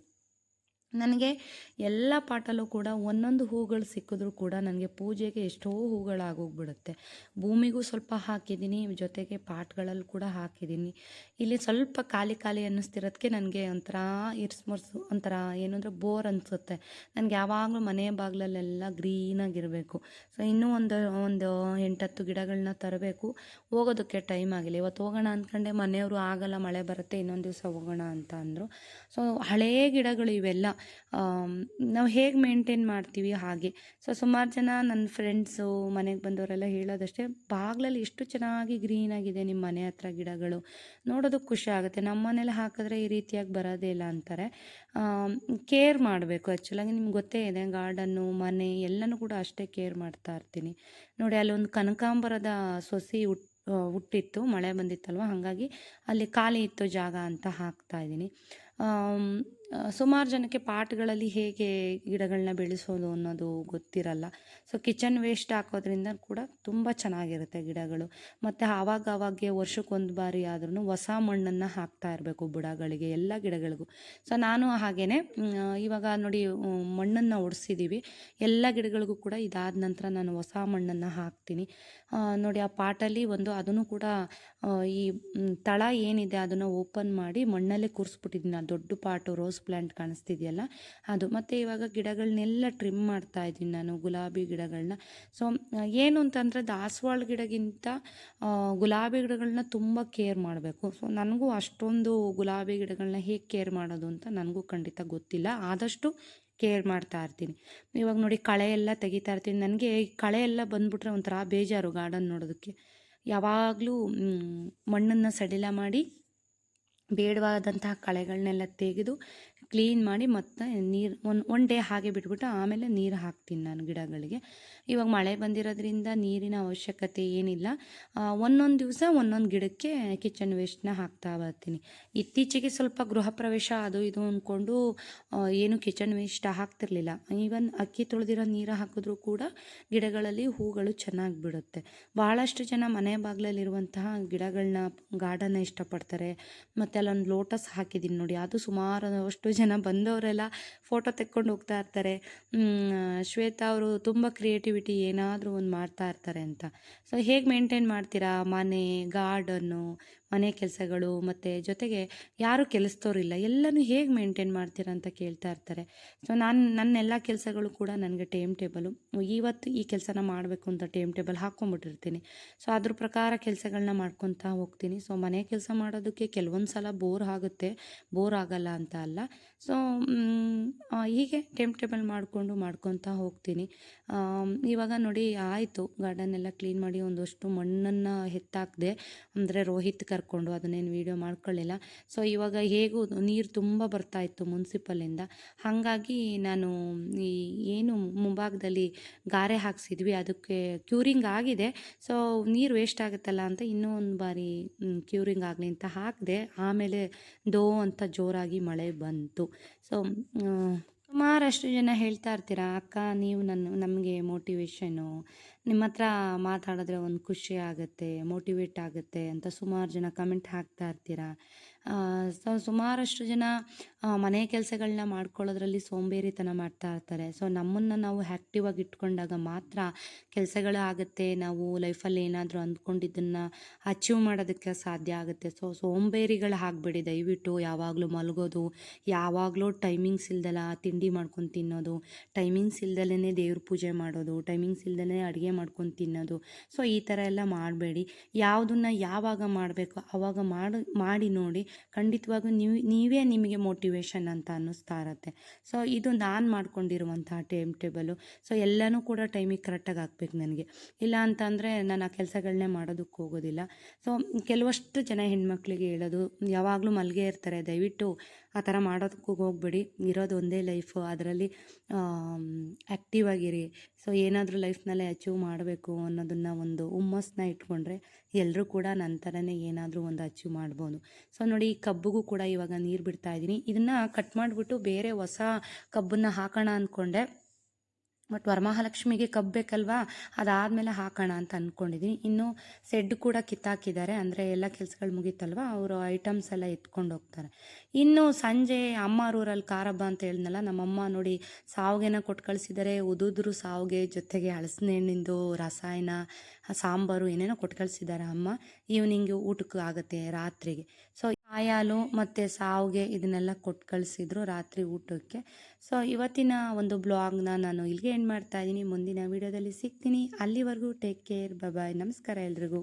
ನನಗೆ ಎಲ್ಲ ಪಾಟಲ್ಲೂ ಕೂಡ ಒಂದೊಂದು ಹೂಗಳು ಸಿಕ್ಕಿದ್ರೂ ಕೂಡ ನನಗೆ ಪೂಜೆಗೆ ಎಷ್ಟೋ ಹೂಗಳಾಗೋಗ್ಬಿಡುತ್ತೆ. ಭೂಮಿಗೂ ಸ್ವಲ್ಪ ಹಾಕಿದ್ದೀನಿ, ಜೊತೆಗೆ ಪಾಟ್ಗಳಲ್ಲಿ ಕೂಡ ಹಾಕಿದ್ದೀನಿ. ಇಲ್ಲಿ ಸ್ವಲ್ಪ ಖಾಲಿ ಖಾಲಿ ಅನ್ನಿಸ್ತಿರೋದಕ್ಕೆ ನನಗೆ ಒಂಥರ ಇರ್ಸ್ಮರ್ಸು, ಒಂಥರ ಏನಂದ್ರೆ ಬೋರ್ ಅನಿಸುತ್ತೆ. ನನಗೆ ಯಾವಾಗಲೂ ಮನೆ ಬಾಗಿಲಲ್ಲೆಲ್ಲ ಗ್ರೀನಾಗಿರಬೇಕು ಸೊ ಇನ್ನೂ ಒಂದು ಒಂದು ಎಂಟತ್ತು ಗಿಡಗಳನ್ನ ತರಬೇಕು. ಹೋಗೋದಕ್ಕೆ ಟೈಮ್ ಆಗಿಲ್ಲ. ಇವತ್ತು ಹೋಗೋಣ ಅಂದ್ಕೊಂಡೆ ಮನೆಯವರು ಆಗಲ್ಲ, ಮಳೆ ಬರುತ್ತೆ, ಇನ್ನೊಂದು ದಿವಸ ಹೋಗೋಣ ಅಂತ ಅಂದರು. ಸೊ ಹಳೇ ಗಿಡಗಳು ಇವೆಲ್ಲ ನಾವು ಹೇಗೆ ಮೇಂಟೈನ್ ಮಾಡ್ತೀವಿ ಹಾಗೆ. ಸೊ ಸುಮಾರು ಜನ ನನ್ನ ಫ್ರೆಂಡ್ಸು ಮನೆಗೆ ಬಂದವರೆಲ್ಲ ಹೇಳೋದಷ್ಟೇ, ಬಾಗಿಲಲ್ಲಿ ಎಷ್ಟು ಚೆನ್ನಾಗಿ ಗ್ರೀನ್ ಆಗಿದೆ ನಿಮ್ಮ ಮನೆ ಹತ್ರ ಗಿಡಗಳು ನೋಡೋದಕ್ಕೆ ಖುಷಿ ಆಗುತ್ತೆ. ನಮ್ಮ ಮನೇಲಿ ಹಾಕಿದ್ರೆ ಈ ರೀತಿಯಾಗಿ ಬರೋದೇ ಇಲ್ಲ ಅಂತಾರೆ. ಕೇರ್ ಮಾಡಬೇಕು ಆ್ಯಕ್ಚುಲಾಗಿ ನಿಮ್ಗೆ ಗೊತ್ತೇ ಇದೆ ಗಾರ್ಡನ್ನು ಮನೆ ಎಲ್ಲನೂ ಕೂಡ ಅಷ್ಟೇ ಕೇರ್ ಮಾಡ್ತಾ ಇರ್ತೀನಿ. ನೋಡಿ, ಅಲ್ಲೊಂದು ಕನಕಾಂಬರದ ಸೊಸಿ ಹುಟ್ಟು ಹುಟ್ಟಿತ್ತು, ಮಳೆ ಬಂದಿತ್ತಲ್ವ? ಹಾಗಾಗಿ ಅಲ್ಲಿ ಖಾಲಿ ಇತ್ತು ಜಾಗ ಅಂತ ಹಾಕ್ತಾ ಇದ್ದೀನಿ. ಸುಮಾರು ಜನಕ್ಕೆ ಪಾಟ್ಗಳಲ್ಲಿ ಹೇಗೆ ಗಿಡಗಳನ್ನ ಬೆಳೆಸೋದು ಅನ್ನೋದು ಗೊತ್ತಿರಲ್ಲ. ಸೊ ಕಿಚನ್ ವೇಸ್ಟ್ ಹಾಕೋದ್ರಿಂದ ಕೂಡ ತುಂಬ ಚೆನ್ನಾಗಿರುತ್ತೆ ಗಿಡಗಳು. ಮತ್ತು ಆವಾಗ ಆವಾಗೆ ವರ್ಷಕ್ಕೊಂದು ಬಾರಿ ಆದ್ರೂ ಹೊಸ ಮಣ್ಣನ್ನು ಹಾಕ್ತಾ ಇರಬೇಕು ಬುಡಗಳಿಗೆ, ಎಲ್ಲ ಗಿಡಗಳಿಗೂ. ಸೊ ನಾನು ಹಾಗೇ ಇವಾಗ ನೋಡಿ ಮಣ್ಣನ್ನು ಒಡಿಸಿದ್ದೀವಿ ಎಲ್ಲ ಗಿಡಗಳಿಗೂ ಕೂಡ ಇದಾದ ನಂತರ ನಾನು ಹೊಸ ಮಣ್ಣನ್ನು ಹಾಕ್ತೀನಿ. ನೋಡಿ, ಆ ಪಾಟಲ್ಲಿ ಒಂದು ಅದನ್ನು ಕೂಡ ಈ ತಳ ಏನಿದೆ ಅದನ್ನು ಓಪನ್ ಮಾಡಿ ಮಣ್ಣಲ್ಲೇ ಕೂರಿಸ್ಬಿಟ್ಟಿದ್ದೀನಿ ಆ ದೊಡ್ಡ ಪಾಟು, ರೋಸ್ ಪ್ಲ್ಯಾಂಟ್ ಕಾಣಿಸ್ತಿದೆಯಲ್ಲ? ಅದು. ಮತ್ತು ಇವಾಗ ಗಿಡಗಳನ್ನೆಲ್ಲ ಟ್ರಿಮ್ ಮಾಡ್ತಾ ಇದ್ದೀನಿ ನಾನು, ಗುಲಾಬಿ ಗಿಡಗಳನ್ನ ಸೊ ಏನು ಅಂತಂದರೆ ದಾಸವಾಳ ಗಿಡಗಿಂತ ಗುಲಾಬಿ ಗಿಡಗಳನ್ನ ತುಂಬ ಕೇರ್ ಮಾಡಬೇಕು. ಸೊ ನನಗೂ ಅಷ್ಟೊಂದು ಗುಲಾಬಿ ಗಿಡಗಳನ್ನ ಹೇಗೆ ಕೇರ್ ಮಾಡೋದು ಅಂತ ನನಗೂ ಖಂಡಿತ ಗೊತ್ತಿಲ್ಲ. ಆದಷ್ಟು ಕೇರ್ ಮಾಡ್ತಾ ಇರ್ತೀನಿ. ಇವಾಗ ನೋಡಿ ಕಳೆ ಎಲ್ಲ ತೆಗಿತಾ ಇರ್ತೀನಿ. ನನಗೆ ಕಳೆ ಎಲ್ಲ ಬಂದುಬಿಟ್ರೆ ಒಂಥರ ಬೇಜಾರು ಗಾರ್ಡನ್ ನೋಡೋದಕ್ಕೆ. ಯಾವಾಗಲೂ ಮಣ್ಣನ್ನು ಸಡಿಲ ಮಾಡಿ, ಬೇಡವಾದಂತಹ ಕಳೆಗಳನ್ನೆಲ್ಲ ತೆಗೆದು ಕ್ಲೀನ್ ಮಾಡಿ ಮತ್ತೆ ನೀರು ಒನ್ ಒನ್ ಡೇ ಹಾಗೆ ಬಿಟ್ಬಿಟ್ಟು ಆಮೇಲೆ ನೀರು ಹಾಕ್ತೀನಿ ನಾನು ಗಿಡಗಳಿಗೆ. ಇವಾಗ ಮಳೆ ಬಂದಿರೋದ್ರಿಂದ ನೀರಿನ ಅವಶ್ಯಕತೆ ಏನಿಲ್ಲ. ಒಂದೊಂದು ದಿವಸ ಒಂದೊಂದು ಗಿಡಕ್ಕೆ ಕಿಚನ್ ವೇಸ್ಟ್ನ ಹಾಕ್ತಾ ಬರ್ತೀನಿ. ಇತ್ತೀಚೆಗೆ ಸ್ವಲ್ಪ ಗೃಹ ಪ್ರವೇಶ ಅದು ಇದು ಅಂದ್ಕೊಂಡು ಏನು ಕಿಚನ್ ವೇಸ್ಟ್ ಹಾಕ್ತಿರ್ಲಿಲ್ಲ. ಈವನ್ ಅಕ್ಕಿ ತೊಳೆದಿರೋ ನೀರು ಹಾಕಿದ್ರೂ ಕೂಡ ಗಿಡಗಳಲ್ಲಿ ಹೂಗಳು ಚೆನ್ನಾಗಿ ಬಿಡುತ್ತೆ. ಬಹಳಷ್ಟು ಜನ ಮನೆ ಬಾಗಿಲಲ್ಲಿರುವಂತಹ ಗಿಡಗಳನ್ನ ಗಾರ್ಡನ್ನ ಇಷ್ಟಪಡ್ತಾರೆ. ಮತ್ತು ಅಲ್ಲೊಂದು ಲೋಟಸ್ ಹಾಕಿದ್ದೀನಿ ನೋಡಿ. ಅದು ಸುಮಾರು ಅಷ್ಟು ಬಂದವರೆಲ್ಲ ಫೋಟೋ ತೆಕ್ಕೊಂಡು ಹೋಗ್ತಾ ಇರ್ತಾರೆ. ಶ್ವೇತಾ ಅವರು ತುಂಬ ಕ್ರಿಯೇಟಿವಿಟಿ ಏನಾದರೂ ಒಂದು ಮಾಡ್ತಾ ಇರ್ತಾರೆ ಅಂತ. ಸೊ ಹೇಗೆ ಮೇಂಟೈನ್ ಮಾಡ್ತೀರಾ ಮನೆ ಗಾರ್ಡನ್ನು ಮನೆ ಕೆಲಸಗಳು ಮತ್ತು ಜೊತೆಗೆ ಯಾರೂ ಕೆಲಸದವ್ರಿಲ್ಲ, ಎಲ್ಲನೂ ಹೇಗೆ ಮೇಂಟೈನ್ ಮಾಡ್ತೀರಾ ಅಂತ ಕೇಳ್ತಾ ಇರ್ತಾರೆ. ಸೊ ನಾನು, ನನ್ನ ಎಲ್ಲ ಕೆಲಸಗಳು ಕೂಡ ನನಗೆ ಟೈಮ್ ಟೇಬಲು ಇವತ್ತು ಈ ಕೆಲಸನ ಮಾಡಬೇಕು ಅಂತ ಟೈಮ್ ಟೇಬಲ್ ಹಾಕ್ಕೊಂಬಿಟ್ಟಿರ್ತೀನಿ ಸೊ ಅದ್ರ ಪ್ರಕಾರ ಕೆಲಸಗಳನ್ನ ಮಾಡ್ಕೊತಾ ಹೋಗ್ತೀನಿ. ಸೊ ಮನೆ ಕೆಲಸ ಮಾಡೋದಕ್ಕೆ ಕೆಲವೊಂದು ಸಲ ಬೋರ್ ಆಗುತ್ತೆ. ಬೋರ್ ಆಗಲ್ಲ ಅಂತ ಅಲ್ಲ. ಸೊ ಹೀಗೆ ಟೈಮ್ ಟೇಬಲ್ ಮಾಡಿಕೊಂಡು ಮಾಡ್ಕೊತಾ ಹೋಗ್ತೀನಿ. ಇವಾಗ ನೋಡಿ ಆಯಿತು. ಗಾರ್ಡನ್ ಎಲ್ಲ ಕ್ಲೀನ್ ಮಾಡಿ ಒಂದಷ್ಟು ಮಣ್ಣನ್ನು ಎತ್ತಾಕ್ದೆ ಅಂದರೆ ರೋಹಿತ್ ಕರ್ಕೊಂಡು ಅದನ್ನೇನು ವೀಡಿಯೋ ಮಾಡ್ಕೊಳ್ಳಿಲ್ಲ. ಸೊ ಇವಾಗ ಹೇಗೂ ನೀರು ತುಂಬ ಬರ್ತಾ ಇತ್ತು ಮುನ್ಸಿಪಲ್ಲಿಂದ ಹಾಗಾಗಿ ನಾನು ಈ ಏನು ಮುಂಭಾಗದಲ್ಲಿ ಗಾರೆ ಹಾಕ್ಸಿದ್ವಿ. ಅದಕ್ಕೆ ಕ್ಯೂರಿಂಗ್ ಆಗಿದೆ. ಸೊ ನೀರು ವೇಸ್ಟ್ ಆಗುತ್ತಲ್ಲ ಅಂತ ಇನ್ನೂ ಒಂದು ಬಾರಿ ಕ್ಯೂರಿಂಗ್ ಆಗಲಿ ಅಂತ ಹಾಕಿದೆ. ಆಮೇಲೆ ದೋ ಅಂತ ಜೋರಾಗಿ ಮಳೆ ಬಂತು. ಸೊ ಸುಮಾರಷ್ಟು ಜನ ಹೇಳ್ತಾ ಇರ್ತೀರಾ, ಅಕ್ಕ, ನೀವು ನನ್ನ, ನಮಗೆ ಮೋಟಿವೇಶನು ನಿಮ್ಮ ಹತ್ರ ಮಾತಾಡಿದ್ರೆ ಒಂದು ಖುಷಿ ಆಗುತ್ತೆ ಮೋಟಿವೇಟ್ ಆಗುತ್ತೆ ಅಂತ ಸುಮಾರು ಜನ ಕಮೆಂಟ್ ಹಾಕ್ತಾ ಇರ್ತೀರಾ? ಸುಮಾರಷ್ಟು ಜನ ಮನೆ ಕೆಲಸಗಳನ್ನ ಮಾಡ್ಕೊಳ್ಳೋದ್ರಲ್ಲಿ ಸೋಂಬೇರಿತನ ಮಾಡ್ತಾ ಇರ್ತಾರೆ. ಸೊ, ನಮ್ಮನ್ನು ನಾವು ಆ್ಯಕ್ಟಿವ್ ಆಗಿ ಇಟ್ಕೊಂಡಾಗ ಮಾತ್ರ ಕೆಲಸಗಳು ಆಗುತ್ತೆ. ನಾವು ಲೈಫಲ್ಲಿ ಏನಾದರೂ ಅಂದ್ಕೊಂಡಿದ್ದನ್ನು ಅಚೀವ್ ಮಾಡೋದಕ್ಕೆ ಸಾಧ್ಯ ಆಗುತ್ತೆ. ಸೊ, ಸೋಂಬೇರಿಗಳು ಆಗಬೇಡಿ. ದಯವಿಟ್ಟು ಯಾವಾಗಲೂ ಮಲಗೋದು. ಯಾವಾಗಲೂ ಟೈಮಿಂಗ್ಸ್ ಇಲ್ದಲ್ಲ ತಿಂಡಿ ಮಾಡ್ಕೊಂಡು ತಿನ್ನೋದು. ಟೈಮಿಂಗ್ಸ್ ಇಲ್ದಲೇ ದೇವ್ರ ಪೂಜೆ ಮಾಡೋದು. ಟೈಮಿಂಗ್ಸ್ ಇಲ್ದಲೇ ಅಡುಗೆ ಮಾಡ್ಕೊಂಡು ತಿನ್ನೋದು. ಸೊ, ಈ ಥರ ಎಲ್ಲ ಮಾಡಬೇಡಿ. ಯಾವುದನ್ನ ಯಾವಾಗ ಮಾಡಬೇಕು ಆವಾಗ ಮಾಡಿ ಮಾಡಿ ನೋಡಿ ಖಂಡಿತವಾಗೂ ನೀವು, ನೀವೇ ನಿಮಗೆ ಮೋಟಿವೇಶನ್ ಅಂತ ಅನ್ನಿಸ್ತಾ ಇರತ್ತೆ. ಸೊ ಇದು ನಾನು ಮಾಡ್ಕೊಂಡಿರುವಂತಹ ಟೈಮ್ ಟೇಬಲು ಸೊ ಎಲ್ಲನೂ ಕೂಡ ಟೈಮಿಗೆ ಕರೆಕ್ಟಾಗಿ ಹಾಕ್ಬೇಕು ನನಗೆ. ಇಲ್ಲ ಅಂತಂದರೆ ನಾನು ಆ ಕೆಲಸಗಳನ್ನೇ ಮಾಡೋದಕ್ಕೆ ಹೋಗೋದಿಲ್ಲ. ಸೊ ಕೆಲವಷ್ಟು ಜನ ಹೆಣ್ಮಕ್ಳಿಗೆ ಹೇಳೋದು, ಯಾವಾಗಲೂ ಮಲ್ಗೆ ಇರ್ತಾರೆ. ದಯವಿಟ್ಟು ಆ ಥರ ಮಾಡೋದಕ್ಕೂ ಹೋಗ್ಬೇಡಿ. ಇರೋದು ಒಂದೇ ಲೈಫು ಅದರಲ್ಲಿ ಆ್ಯಕ್ಟಿವ್ ಆಗಿರಿ. ಸೊ ಏನಾದರೂ ಲೈಫ್ನಲ್ಲೇ ಅಚೀವ್ ಮಾಡಬೇಕು ಅನ್ನೋದನ್ನು ಒಂದು ಹುಮ್ಮಸ್ಸನ್ನ ಇಟ್ಕೊಂಡ್ರೆ ಎಲ್ಲರೂ ಕೂಡ ನನ್ನ ಥರನೇ ಏನಾದರೂ ಒಂದು ಅಚೀವ್ ಮಾಡ್ಬೋದು. ಸೊ ನೋಡಿ, ಈ ಕಬ್ಬಿಗೂ ಕೂಡ ಇವಾಗ ನೀರು ಬಿಡ್ತಾ ಇದ್ದೀನಿ ಇದನ್ನು ಕಟ್ ಮಾಡಿಬಿಟ್ಟು ಬೇರೆ ಹೊಸ ಕಬ್ಬನ್ನು ಹಾಕೋಣ ಅಂದ್ಕೊಂಡೆ ಬಟ್ ವರಮಹಾಲಕ್ಷ್ಮಿಗೆ ಕಬ್ಬು ಬೇಕಲ್ವಾ? ಅದಾದಮೇಲೆ ಹಾಕೋಣ ಅಂತ ಅಂದ್ಕೊಂಡಿದ್ದೀನಿ ಇನ್ನು ಸೆಡ್ ಕೂಡ ಕಿತ್ತಾಕಿದ್ದಾರೆ. ಅಂದರೆ ಎಲ್ಲ ಕೆಲಸಗಳು ಮುಗೀತಲ್ವ? ಅವರು ಐಟಮ್ಸ್ ಎಲ್ಲ ಎತ್ಕೊಂಡು ಹೋಗ್ತಾರೆ. ಇನ್ನು ಸಂಜೆ ಅಮ್ಮಾರೂರಲ್ಲಿ ಕಾರಬ್ಬ ಅಂತ ಹೇಳಿದ್ನಲ್ಲ, ನಮ್ಮಮ್ಮ ನೋಡಿ ಸಾವಿಗೆನ ಕೊಟ್ಟು ಕಳಿಸಿದ್ದಾರೆ ಉದುದ್ರು ಸಾವಿಗೆ ಜೊತೆಗೆ ಹಲಸಿನ ಹಣ್ಣಿಂದು ರಸಾಯನ, ಸಾಂಬಾರು ಏನೇನೋ ಕೊಟ್ಟು ಕಳಿಸಿದ್ದಾರೆ ಅಮ್ಮ. ಈವ್ನಿಂಗ್ ಊಟಕ್ಕೆ ಆಗುತ್ತೆ ರಾತ್ರಿಗೆ. ಸೊ ಆಯಾಲು ಮತ್ತು ಸಾವಿಗೆ ಇದನ್ನೆಲ್ಲ ಕೊಟ್ಟು ಕಳಿಸಿದ್ರು ರಾತ್ರಿ ಊಟಕ್ಕೆ. ಸೊ ಇವತ್ತಿನ ಒಂದು ಬ್ಲಾಗ್ನ ನಾನು ಇಲ್ಲಿಗೆ ಎಂಡ್ ಮಾಡ್ತಾ ಇದ್ದೀನಿ ಮುಂದಿನ ವೀಡಿಯೋದಲ್ಲಿ ಸಿಗ್ತೀನಿ. ಅಲ್ಲಿವರೆಗೂ ಟೇಕ್ ಕೇರ್ ಬಾಯ್ ನಮಸ್ಕಾರ ಎಲ್ರಿಗೂ.